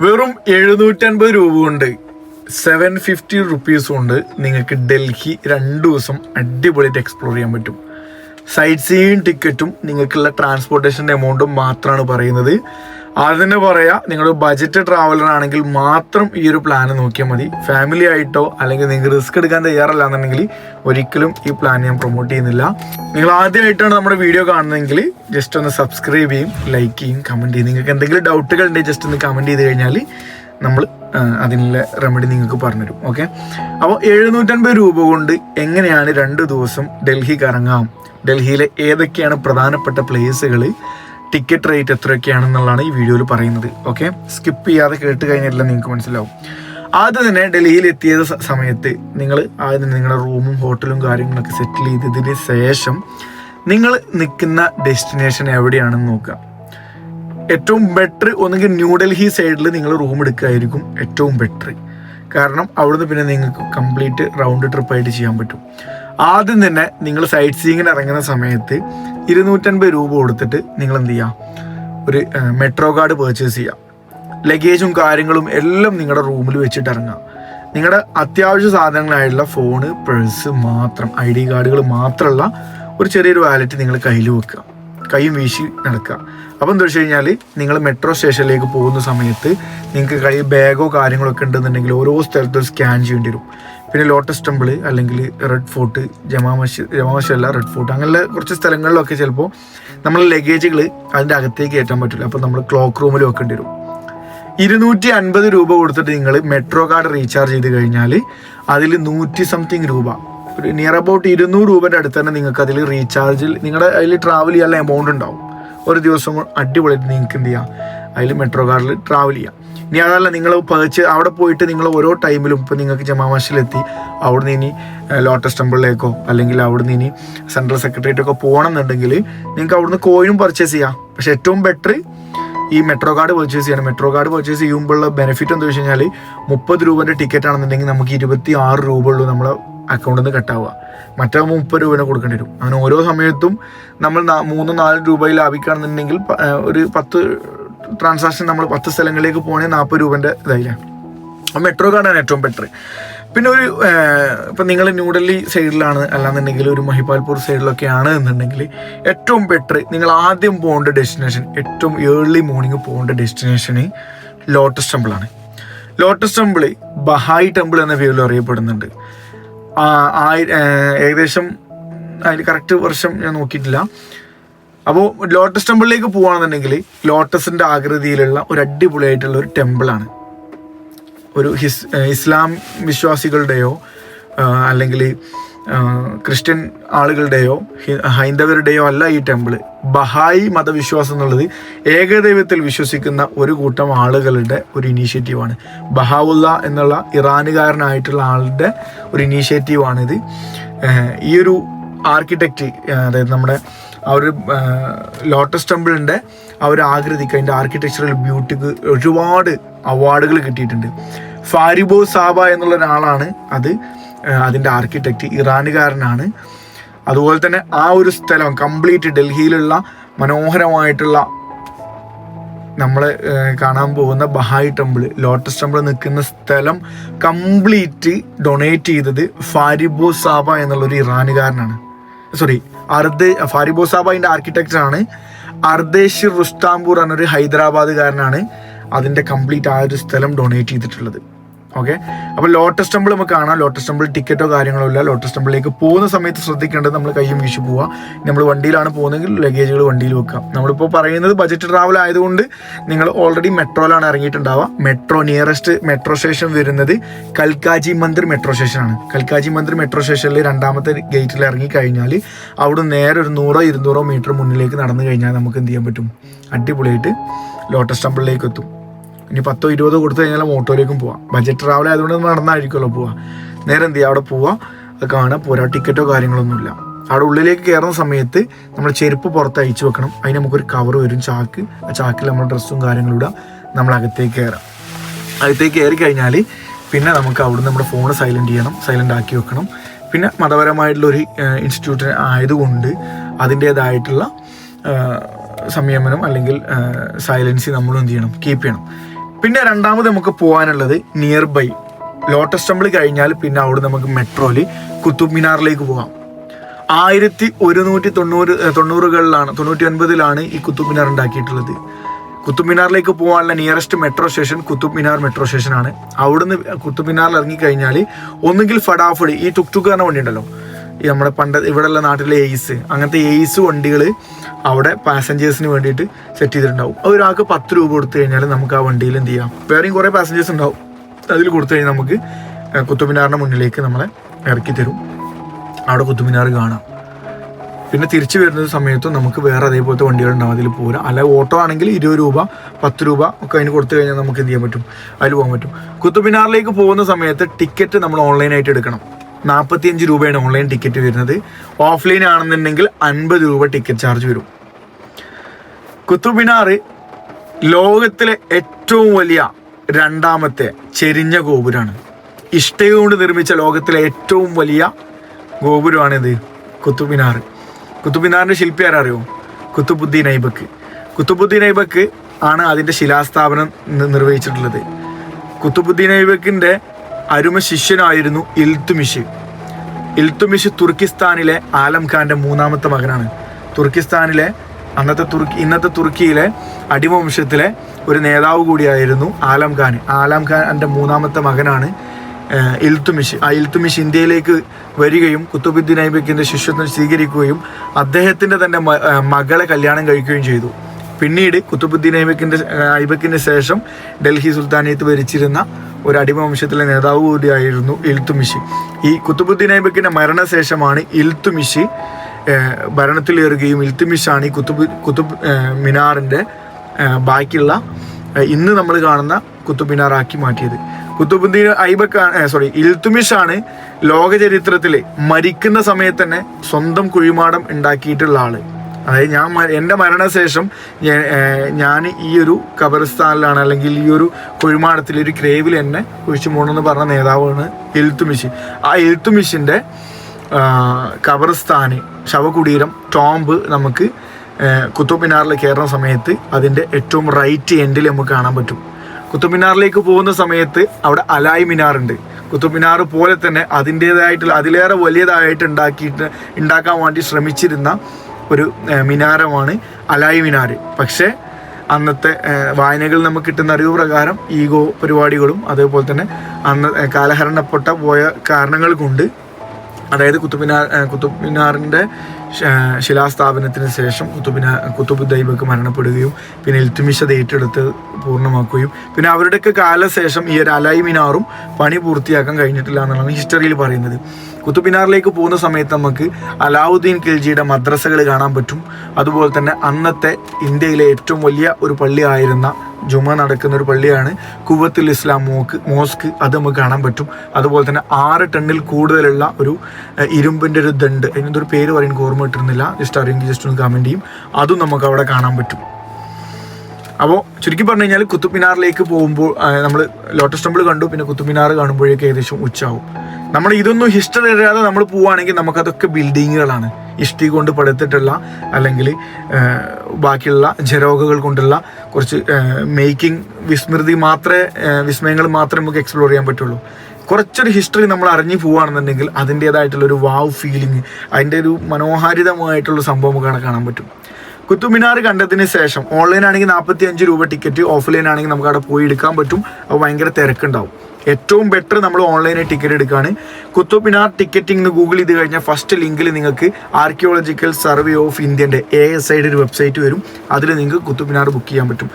വെറും എഴുന്നൂറ്റൻപത് രൂപ കൊണ്ട് സെവൻ ഫിഫ്റ്റി റുപ്പീസ് കൊണ്ട് നിങ്ങൾക്ക് ഡൽഹി രണ്ട് ദിവസം അടിപൊളിയായിട്ട് എക്സ്പ്ലോർ ചെയ്യാൻ പറ്റും. സൈറ്റ് സീയിങ് ടിക്കറ്റും നിങ്ങൾക്കുള്ള ട്രാൻസ്പോർട്ടേഷന്റെ എമൗണ്ടും മാത്രമാണ് പറയുന്നത്. പറയാ പറയാം നിങ്ങൾ ബജറ്റ് ട്രാവലർ ആണെങ്കിൽ മാത്രം ഈ ഒരു പ്ലാൻ നോക്കിയാൽ മതി. ഫാമിലി ആയിട്ടോ അല്ലെങ്കിൽ നിങ്ങൾക്ക് റിസ്ക് എടുക്കാൻ തയ്യാറല്ല എന്നുണ്ടെങ്കിൽ ഒരിക്കലും ഈ പ്ലാൻ ഞാൻ പ്രൊമോട്ട് ചെയ്യുന്നില്ല. നിങ്ങൾ ആദ്യമായിട്ടാണ് നമ്മുടെ വീഡിയോ കാണുന്നതെങ്കിൽ ജസ്റ്റ് ഒന്ന് സബ്സ്ക്രൈബ് ചെയ്യും ലൈക്ക് ചെയ്യും കമന്റ് ചെയ്യും. നിങ്ങൾക്ക് എന്തെങ്കിലും ഡൗട്ടുകൾ ഉണ്ടെങ്കിൽ ജസ്റ്റ് ഒന്ന് കമന്റ് ചെയ്ത് കഴിഞ്ഞാൽ നമ്മൾ അതിനുള്ള റെമഡി നിങ്ങൾക്ക് പറഞ്ഞുതരും. ഓക്കെ അപ്പോൾ എഴുന്നൂറ്റൻപത് രൂപ കൊണ്ട് എങ്ങനെയാണ് രണ്ട് ദിവസം ഡൽഹി കറങ്ങാം ഡൽഹിയിലെ ഏതൊക്കെയാണ് പ്രധാനപ്പെട്ട പ്ലേസുകൾ ടിക്കറ്റ് റേറ്റ് എത്രയൊക്കെയാണെന്നുള്ളതാണ് ഈ വീഡിയോയിൽ പറയുന്നത്. ഓക്കെ സ്കിപ്പ് ചെയ്യാതെ കേട്ട് കഴിഞ്ഞാൽ നിങ്ങൾക്ക് മനസ്സിലാവും. ആദ്യം തന്നെ ഡൽഹിയിൽ എത്തിയ സമയത്ത് നിങ്ങൾ ആദ്യം നിങ്ങളുടെ റൂമും ഹോട്ടലും കാര്യങ്ങളൊക്കെ സെറ്റിൽ ചെയ്തതിന് ശേഷം നിങ്ങൾ നിൽക്കുന്ന ഡെസ്റ്റിനേഷൻ എവിടെയാണെന്ന് നോക്കുക. ഏറ്റവും ബെറ്റർ ഒന്നുകിൽ ന്യൂഡൽഹി സൈഡിൽ നിങ്ങൾ റൂം എടുക്കുകയായിരിക്കും ഏറ്റവും ബെറ്റർ കാരണം അവിടുന്ന് പിന്നെ നിങ്ങൾക്ക് കംപ്ലീറ്റ് റൗണ്ട് ട്രിപ്പായിട്ട് ചെയ്യാൻ പറ്റും. ആദ്യം തന്നെ നിങ്ങൾ സൈറ്റ് സീയിങ്ങിന് ഇറങ്ങുന്ന സമയത്ത് ഇരുന്നൂറ്റൻപത് രൂപ കൊടുത്തിട്ട് നിങ്ങൾ എന്ത് ചെയ്യുക ഒരു മെട്രോ കാർഡ് പേർച്ചേസ് ചെയ്യുക ലഗേജും കാര്യങ്ങളും എല്ലാം നിങ്ങളുടെ റൂമിൽ വെച്ചിട്ട് ഇറങ്ങുക നിങ്ങളുടെ അത്യാവശ്യ സാധനങ്ങളായിട്ടുള്ള ഫോണ് പേഴ്സ് മാത്രം ഐ ഡി കാർഡുകൾ മാത്രമുള്ള ഒരു ചെറിയൊരു വാലറ്റ് നിങ്ങൾ കയ്യിൽ വെക്കുക. കൈയും വീശി നടക്കുക. അപ്പം എന്താ വെച്ച് കഴിഞ്ഞാൽ നിങ്ങൾ മെട്രോ സ്റ്റേഷനിലേക്ക് പോകുന്ന സമയത്ത് നിങ്ങൾക്ക് കയ്യിൽ ബാഗോ കാര്യങ്ങളൊക്കെ ഉണ്ടെന്നുണ്ടെങ്കിൽ ഓരോ സ്ഥലത്തും സ്കാൻ ചെയ്യേണ്ടി വരും. പിന്നെ ലോട്ടസ് ടെമ്പിൾ അല്ലെങ്കിൽ റെഡ് ഫോർട്ട് ജമാ മസ്ജിദ് ജമാ മസ്ജിദ് അല്ല റെഡ് ഫോർട്ട്. അങ്ങനെയുള്ള കുറച്ച് സ്ഥലങ്ങളിലൊക്കെ ചിലപ്പോൾ നമ്മൾ ലഗേജുകൾ അതിന്റെ അകത്തേക്ക് കയറ്റാൻ പറ്റില്ല. അപ്പോൾ നമ്മൾ ക്ലോക്ക് റൂമിൽ വെക്കേണ്ടി വരും. ഇരുന്നൂറ്റി അൻപത് രൂപ കൊടുത്തിട്ട് നിങ്ങൾ മെട്രോ കാർഡ് റീചാർജ് ചെയ്ത് കഴിഞ്ഞാൽ അതിൽ നൂറ്റി സംതിങ് രൂപ. ഒരു നിയർ അബൌട്ട് ഇരുന്നൂറ് രൂപയുടെ അടുത്ത് തന്നെ നിങ്ങൾക്ക് അതിൽ റീചാർജിൽ നിങ്ങളുടെ അതിൽ ട്രാവൽ ചെയ്യാനുള്ള എമൗണ്ട് ഉണ്ടാവും. ഒരു ദിവസം അടിപൊളിയായിട്ട് നിങ്ങൾക്ക് എന്ത് ചെയ്യാം? അതിൽ മെട്രോ കാർഡിൽ ട്രാവൽ ചെയ്യാം. ഇനി അതല്ല നിങ്ങൾ പതിച്ച് അവിടെ പോയിട്ട് നിങ്ങൾ ഓരോ ടൈമിലും ഇപ്പോൾ നിങ്ങൾക്ക് ജമാമാഷിലെത്തി അവിടുന്ന് ഇനി ലോട്ടസ് ടെമ്പിളിലേക്കോ അല്ലെങ്കിൽ അവിടുന്ന് ഇനി സെൻട്രൽ സെക്രട്ടേറിയറ്റൊക്കെ പോകണം എന്നുണ്ടെങ്കിൽ നിങ്ങൾക്ക് അവിടുന്ന് കോയിനും പർച്ചേസ് ചെയ്യാം. പക്ഷെ ഏറ്റവും ബെറ്റർ ഈ മെട്രോ കാർഡ് പർച്ചേസ് ചെയ്യണം. മെട്രോ കാർഡ് പർച്ചേസ് ചെയ്യുമ്പോഴുള്ള ബെനിഫിറ്റ് എന്താ വെച്ച് കഴിഞ്ഞാൽ മുപ്പത് രൂപന്റെ ടിക്കറ്റ് ആണെന്നുണ്ടെങ്കിൽ നമുക്ക് ഇരുപത്തി ആറ് രൂപ ഉള്ളൂ നമ്മളെ അക്കൗണ്ടിൽ നിന്ന് കട്ടാവുക മറ്റാകുമ്പോൾ മുപ്പത് രൂപനെ കൊടുക്കേണ്ടി വരും. അങ്ങനെ ഓരോ സമയത്തും നമ്മൾ മൂന്ന് നാല് രൂപയിൽ ലാഭിക്കുകയാണെന്നുണ്ടെങ്കിൽ ഒരു പത്ത് ട്രാൻസാക്ഷൻ നമ്മൾ പത്ത് സ്ഥലങ്ങളിലേക്ക് പോകണമെങ്കിൽ നാൽപ്പത് രൂപന്റെ ഇതായില്ലേ? മെട്രോ കാർഡാണ് ഏറ്റവും ബെറ്റർ പിന്നെ ഒരു ഇപ്പം നിങ്ങൾ ന്യൂഡൽഹി സൈഡിലാണ് അല്ലാന്നുണ്ടെങ്കിൽ ഒരു മഹിപാൽപൂർ സൈഡിലൊക്കെയാണ് എന്നുണ്ടെങ്കിൽ ഏറ്റവും ബെറ്റർ നിങ്ങൾ ആദ്യം പോകേണ്ട ഡെസ്റ്റിനേഷൻ ഏറ്റവും ഏർലി മോർണിംഗ് പോകേണ്ട ഡെസ്റ്റിനേഷന് ലോട്ടസ് ടെമ്പിളാണ്. ലോട്ടസ് ടെമ്പിൾ ബഹായി ടെമ്പിൾ എന്ന പേരിൽ അറിയപ്പെടുന്നുണ്ട്. ഏകദേശം അതിൽ കറക്റ്റ് വർഷം ഞാൻ നോക്കിയിട്ടില്ല. അപ്പോൾ ലോട്ടസ് ടെമ്പിളിലേക്ക് പോവുകയാണെന്നുണ്ടെങ്കിൽ ലോട്ടസിന്റെ ആകൃതിയിലുള്ള ഒരു അടിപൊളിയായിട്ടുള്ള ഒരു ടെമ്പിളാണ്. ഒരു ഹിസ് ഇസ്ലാം വിശ്വാസികളുടെയോ അല്ലെങ്കിൽ ക്രിസ്ത്യൻ ആളുകളുടെയോ ഹൈന്ദവരുടെയോ അല്ല ഈ ടെമ്പിൾ ബഹായി മതവിശ്വാസം എന്നുള്ളത് ഏകദൈവത്തിൽ വിശ്വസിക്കുന്ന ഒരു കൂട്ടം ആളുകളുടെ ഒരു ഇനീഷ്യേറ്റീവാണ്. ബഹാവുല്ല എന്നുള്ള ഇറാനുകാരനായിട്ടുള്ള ആളുടെ ഒരു ഇനീഷ്യേറ്റീവാണിത്. ഈ ഒരു ആർക്കിടെക്റ്റ് അതായത് നമ്മുടെ ആ ഒരു ലോട്ടസ് ടെമ്പിളിന്റെ ആ ഒരു ആകൃതിക്ക് അതിന്റെ ആർക്കിടെക്ചറൽ ബ്യൂട്ടിക്ക് ഒരുപാട് അവാർഡുകൾ കിട്ടിയിട്ടുണ്ട്. ഫാരിബോ സാബ എന്നുള്ള ഒരാളാണ് അത്. അതിന്റെ ആർക്കിടെക്റ്റ് ഇറാനുകാരനാണ്. അതുപോലെ തന്നെ ആ ഒരു സ്ഥലം കംപ്ലീറ്റ് ഡൽഹിയിലുള്ള മനോഹരമായിട്ടുള്ള നമ്മൾ കാണാൻ പോകുന്ന ബഹായി ടെമ്പിൾ ലോട്ടസ് ടെമ്പിൾ നിൽക്കുന്ന സ്ഥലം കംപ്ലീറ്റ് ഡൊണേറ്റ് ചെയ്തത് ഫാരിബോ സാബ എന്നുള്ളൊരു ഇറാനുകാരനാണ്. സോറി അർദേ ഫാരിബോ സാബ അതിന്റെ ആർക്കിടെക്ചറാണ് റുസ്താംപൂർ എന്നൊരു ഹൈദരാബാദുകാരനാണ് അതിന്റെ കംപ്ലീറ്റ് ആ ഒരു സ്ഥലം ഡൊണേറ്റ് ചെയ്തിട്ടുള്ളത്. ഓക്കെ അപ്പോൾ ലോട്ടസ് ടെമ്പിൾ നമുക്ക് കാണാം. ലോട്ടസ് ടെമ്പിൾ ടിക്കറ്റോ കാര്യങ്ങളോ ഇല്ല. ലോട്ടസ് ടെമ്പിളിലേക്ക് പോകുന്ന സമയത്ത് ശ്രദ്ധിക്കേണ്ടത് നമ്മൾ കയ്യും വീശു പോവുക നമ്മൾ വണ്ടിയിലാണ് പോകുന്നതെങ്കിൽ ലഗേജുകൾ വണ്ടിയിൽ വെക്കാം. നമ്മളിപ്പോൾ പറയുന്നത് ബജറ്റ് ട്രാവൽ ആയതുകൊണ്ട് നിങ്ങൾ ഓൾറെഡി മെട്രോയിലാണ് ഇറങ്ങിയിട്ടുണ്ടാവുക. മെട്രോ നിയറസ്റ്റ് മെട്രോ സ്റ്റേഷൻ വരുന്നത് കൽക്കാജി മന്ദിർ മെട്രോ സ്റ്റേഷനാണ് കൽക്കാജി മന്ദിർ മെട്രോ സ്റ്റേഷനിൽ രണ്ടാമത്തെ ഗേറ്റിൽ ഇറങ്ങി കഴിഞ്ഞാൽ അവിടെ നേരെ ഒരു നൂറോ ഇരുന്നൂറോ മീറ്റർ മുന്നിലേക്ക് നടന്നു കഴിഞ്ഞാൽ നമുക്ക് എന്ത് ചെയ്യാൻ പറ്റും? അടിപൊളിയായിട്ട് ലോട്ടസ് ടെമ്പിളിലേക്ക് എത്തും. ഇനി പത്തോ ഇരുപതോ കൊടുത്തു കഴിഞ്ഞാൽ ഓട്ടോയിലേക്കും പോവാം. ബജറ്റ് ട്രാവൽ ആയതുകൊണ്ട് നടന്നായിരിക്കുമല്ലോ പോവാം. നേരെ എന്ത് ചെയ്യുക അവിടെ പോവാം. അത് കാണാൻ പോരാ. ടിക്കറ്റോ കാര്യങ്ങളൊന്നുമില്ല അവിടെ ഉള്ളിലേക്ക് കയറുന്ന സമയത്ത് നമ്മൾ ചെരുപ്പ് പുറത്ത് അയച്ചു വെക്കണം. അതിന് നമുക്കൊരു കവർ വരും. ചാക്ക്. ആ ചാക്കിൽ നമ്മൾ ഡ്രസ്സും കാര്യങ്ങളും ഇടുക നമ്മൾ അകത്തേക്ക് കയറാം. അകത്തേക്ക് കയറി കഴിഞ്ഞാൽ പിന്നെ നമുക്ക് അവിടുന്ന് നമ്മുടെ ഫോൺ സൈലന്റ് ചെയ്യണം. സൈലന്റ് ആക്കി വെക്കണം. പിന്നെ മതപരമായിട്ടുള്ളൊരു ഇൻസ്റ്റിറ്റ്യൂട്ട് ആയതുകൊണ്ട് അതിന്റേതായിട്ടുള്ള സംയമനം അല്ലെങ്കിൽ സൈലൻസി നമ്മൾ എന്ത് ചെയ്യണം? കീപ്പ് ചെയ്യണം. പിന്നെ രണ്ടാമത് നമുക്ക് പോകാനുള്ളത് നിയർ ബൈ ലോട്ടസ് ടെമ്പിൾ കഴിഞ്ഞാൽ പിന്നെ അവിടെ നമുക്ക് മെട്രോയിൽ കുത്തുബ് മിനാറിലേക്ക് പോകാം ആയിരത്തി ഒരുന്നൂറ്റി തൊണ്ണൂറ് തൊണ്ണൂറുകളിലാണ് തൊണ്ണൂറ്റി ഒൻപതിലാണ് ഈ കുത്തുബ് മിനാർ ഉണ്ടാക്കിയിട്ടുള്ളത്. കുത്തുബ് മിനാറിലേക്ക് പോകാനുള്ള nearest metro station Qutub Minar metro സ്റ്റേഷനാണ് അവിടുന്ന് കുത്തുബ് മിനാറിൽ ഇറങ്ങിക്കഴിഞ്ഞാൽ ഒന്നുകിൽ ഫടാഫടി ഈ ടുക് ടുക്ക് പറഞ്ഞ വണ്ടി ഉണ്ടല്ലോ നമ്മുടെ പണ്ട് ഇവിടെയുള്ള നാട്ടിലെ എയ്സ് അങ്ങനത്തെ എയ്സ് വണ്ടികൾ അവിടെ പാസഞ്ചേഴ്സിന് വേണ്ടിയിട്ട് സെറ്റ് ചെയ്തിട്ടുണ്ടാവും. ഒരാൾക്ക് പത്ത് രൂപ കൊടുത്തു കഴിഞ്ഞാൽ നമുക്ക് ആ വണ്ടിയിൽ എന്ത് ചെയ്യാം? വേറെയും കുറേ പാസഞ്ചേഴ്സ് ഉണ്ടാവും. അതിൽ കൊടുത്തു കഴിഞ്ഞാൽ നമുക്ക് കുത്തുമിനാറിന്റെ മുന്നിലേക്ക് നമ്മളെ ഇറക്കി തരും. അവിടെ കുത്തുമിനാർ കാണാം. പിന്നെ തിരിച്ചു വരുന്ന സമയത്തും നമുക്ക് വേറെ അതേപോലത്തെ വണ്ടികൾ ഉണ്ടാവും. അതിൽ പോരാ. അല്ല ഓട്ടോ ആണെങ്കിൽ ഇരുപത് രൂപ പത്ത് രൂപ ഒക്കെ അതിന് കൊടുത്തു കഴിഞ്ഞാൽ നമുക്ക് എന്ത് ചെയ്യാൻ പറ്റും? അതിൽ പോകാൻ പറ്റും. കുത്തുമിനാറിലേക്ക് പോകുന്ന സമയത്ത് ടിക്കറ്റ് നമ്മൾ ഓൺലൈനായിട്ട് എടുക്കണം. നാൽപ്പത്തിയഞ്ച് രൂപയാണ് ഓൺലൈൻ ടിക്കറ്റ് വരുന്നത്. ഓഫ്ലൈൻ ആണെന്നുണ്ടെങ്കിൽ അൻപത് രൂപ ടിക്കറ്റ് ചാർജ് വരും. കുത്തുബ് മിനാർ ലോകത്തിലെ ഏറ്റവും വലിയ രണ്ടാമത്തെ ചെരിഞ്ഞ ഗോപുരമാണ് ഇഷ്ടയോണ്ട് നിർമ്മിച്ച ലോകത്തിലെ ഏറ്റവും വലിയ ഗോപുരമാണിത് കുത്തുബിനാർ. കുത്തുബിനാറിന്റെ ശില്പി ആരറിയോ? കുത്തുബുദ്ദീൻ ഐബക്ക് കുത്തുബുദ്ദീൻ ഐബക്ക് ആണ് അതിന്റെ ശിലാസ്ഥാപനം നിർവഹിച്ചിട്ടുള്ളത്. കുത്തുബുദ്ദീൻ ഐബക്കിന്റെ അരുമ ശിഷ്യനായിരുന്നു ഇൽത്തുമിഷ്. ഇൽത്തുമിഷ് തുർക്കിസ്ഥാനിലെ ആലം ഖാന്റെ മൂന്നാമത്തെ മകനാണ്. തുർക്കിസ്ഥാനിലെ അന്നത്തെ തുർക്കി ഇന്നത്തെ തുർക്കിയിലെ അടിമവംശത്തിലെ ഒരു നേതാവ് കൂടിയായിരുന്നു ആലം ഖാൻ. ആലം ഖാന്റെ മൂന്നാമത്തെ മകനാണ് ഇൽത്തുമിഷ്. ആ ഇൽത്തുമിഷ് ഇന്ത്യയിലേക്ക് വരികയും കുത്തുബുദ്ദീൻ ഐബക്കിന്റെ ശിഷ്യത്വം സ്വീകരിക്കുകയും അദ്ദേഹത്തിന്റെ തന്നെ മകളെ കല്യാണം കഴിക്കുകയും ചെയ്തു. പിന്നീട് കുത്തുബുദ്ദീൻ ഐബക്കിന്റെ ഐബക്കിന് ശേഷം ഡൽഹി സുൽത്താനിയത്ത് ഭരിച്ചിരുന്ന ഒരു അടിമവംശത്തിലെ നേതാവ് കൂടിയായിരുന്നു ഇൽത്തുമിഷി. ഈ കുത്തുബുദ്ദീൻ ഐബക്കിന്റെ മരണശേഷമാണ് ഇൽത്തുമിഷി ഭരണത്തിലേറുകയും ഇൽത്തുമിഷാണ് ഈ കുത്തുബ് കുത്തുബ് മിനാറിന്റെ ബാക്കിയുള്ള ഇന്ന് നമ്മൾ കാണുന്ന കുത്തുബ് മിനാറാക്കി മാറ്റിയത്. കുത്തുബുദ്ദീൻ ഐബക്ക് സോറി ഇൽത്തുമിഷാണ് ആണ് ലോക ചരിത്രത്തിൽ മരിക്കുന്ന സമയത്ത് തന്നെ സ്വന്തം കുഴിമാടം ഉണ്ടാക്കിയിട്ടുള്ള ആൾ. അതായത് ഞാൻ എന്റെ മരണശേഷം ഞാൻ- ഈ ഒരു ഖബർസ്ഥാനിലാണ് അല്ലെങ്കിൽ ഈ ഒരു കുഴിമാടത്തിൽ ഒരു ക്രേവിൽ എന്നെ കുഴിച്ചു മൂടെന്ന് പറഞ്ഞ നേതാവാണ് എഴുത്തുമിഷി ആ എഴുത്തുമിഷിന്റെ ഖബർസ്ഥാന് ശവകുടീരം ടോംബ് നമുക്ക് ഏർ മിനാറിൽ കയറുന്ന സമയത്ത് അതിന്റെ ഏറ്റവും റൈറ്റ് എൻഡിൽ നമുക്ക് കാണാൻ പറ്റും. കുത്തുബ് മിനാറിലേക്ക് പോകുന്ന സമയത്ത് അവിടെ അലായ് മിനാറുണ്ട്. ഉണ്ട് കുത്തുബ് മിനാർ പോലെ തന്നെ അതിന്റേതായിട്ടുള്ള അതിലേറെ വലിയതായിട്ട് ഉണ്ടാക്കിയിട്ട് ഉണ്ടാക്കാൻ വേണ്ടി ശ്രമിച്ചിരുന്ന ഒരു മിനാരമാണ് അലായ് മിനാർ. പക്ഷേ അന്നത്തെ വായനകളിൽ നമുക്ക് കിട്ടുന്ന അറിവ് പ്രകാരം ഈഗോ പരിപാടികളും അതേപോലെ തന്നെ അന്ന് കാലഹരണപ്പെട്ട പോയ കാരണങ്ങൾ കൊണ്ട് അതായത് കുത്തുബിനാർ കുത്തുബ് മിനാറിന്റെ ശിലാസ്ഥാപനത്തിന് ശേഷം കുത്തുബിനാ കുത്തുബ് ദൈബക്ക് മരണപ്പെടുകയും പിന്നെ ഇൽത്തുമിഷ ഏറ്റെടുത്ത് പൂർണമാക്കുകയും പിന്നെ അവരുടെയൊക്കെ കാലശേഷം ഈ ഒരു അലൈ മിനാറും പണി പൂർത്തിയാക്കാൻ കഴിഞ്ഞിട്ടില്ല എന്നുള്ളതാണ് ഹിസ്റ്ററിയിൽ പറയുന്നത്. കുത്തുബ് മിനാറിലേക്ക് പോകുന്ന സമയത്ത് നമുക്ക് അലാവുദ്ദീൻ ഖിൽജിയുടെ മദ്രസകൾ കാണാൻ പറ്റും. അതുപോലെ തന്നെ അന്നത്തെ ഇന്ത്യയിലെ ഏറ്റവും വലിയ ഒരു പള്ളി ആയിരുന്ന ജുമ നടക്കുന്ന ഒരു പള്ളിയാണ് കുവത്തുൽ ഇസ്ലാം മോക്ക് മോസ്ക്. അത് നമുക്ക് കാണാൻ പറ്റും. അതുപോലെ തന്നെ ആറ് ടണ്ണിൽ കൂടുതലുള്ള ഒരു ഇരുമ്പിന്റെ ഒരു ദണ്ട് അതിനൊരു പേര് പറയുന്നത് ഓർമ്മ കിട്ടുന്നില്ല. ജസ്റ്റ് അറിയെങ്കിൽ ജസ്റ്റ് ഒന്ന് കമന്റ് ചെയ്യും. അതും നമുക്ക് അവിടെ കാണാൻ പറ്റും. അപ്പോൾ ചുരുക്കി പറഞ്ഞു കഴിഞ്ഞാൽ കുത്തുബ് മിനാറിലേക്ക് പോകുമ്പോൾ നമ്മൾ ലോട്ടസ് ടെമ്പിൾ കണ്ടു പിന്നെ കുത്തുബ് കാണുമ്പോഴേക്ക് ഏകദേശം ഉച്ചാവും നമ്മൾ ഇതൊന്നും ഹിസ്റ്ററി അറിയാതെ നമ്മൾ പോവുകയാണെങ്കിൽ നമുക്കതൊക്കെ ബിൽഡിങ്ങുകളാണ്. ഇഷ്ടി കൊണ്ട് പടുത്തിട്ടുള്ള അല്ലെങ്കിൽ ബാക്കിയുള്ള ജരോഗകൾ കൊണ്ടുള്ള കുറച്ച് മേക്കിംഗ് വിസ്മൃതി മാത്രമേ വിസ്മയങ്ങൾ മാത്രമേ നമുക്ക് എക്സ്പ്ലോർ ചെയ്യാൻ പറ്റുള്ളൂ. കുറച്ചൊരു ഹിസ്റ്ററി നമ്മൾ അറിഞ്ഞു പോവുകയാണെന്നുണ്ടെങ്കിൽ അതിന്റേതായിട്ടുള്ള ഒരു വാവ് ഫീലിംഗ് അതിന്റെ ഒരു മനോഹാരിതമായിട്ടുള്ള സംഭവം നമുക്ക് കാണാൻ പറ്റും. കുത്തുമിനാർ കണ്ടതിന് ശേഷം ഓൺലൈൻ ആണെങ്കിൽ നാൽപ്പത്തി അഞ്ച് രൂപ ടിക്കറ്റ് ഓഫ്ലൈൻ ആണെങ്കിൽ നമുക്ക് അവിടെ പോയി എടുക്കാൻ പറ്റും. അപ്പോൾ ഭയങ്കര തിരക്കുണ്ടാവും. ഏറ്റവും ബെറ്റർ നമ്മൾ ഓൺലൈനിൽ ടിക്കറ്റ് എടുക്കുകയാണ് കുത്തുമിനാർ ടിക്കറ്റിംഗ് എന്ന് ഗൂഗിൾ ചെയ്ത് കഴിഞ്ഞാൽ ഫസ്റ്റ് ലിങ്കിൽ നിങ്ങൾക്ക് ആർക്കിയോളജിക്കൽ സർവേ ഓഫ് ഇന്ത്യന്റെ എ എസ് ഐയുടെ ഒരു വെബ്സൈറ്റ് വരും. അതിൽ നിങ്ങൾക്ക് കുത്തുമിനാർ ബുക്ക് ചെയ്യാൻ പറ്റും.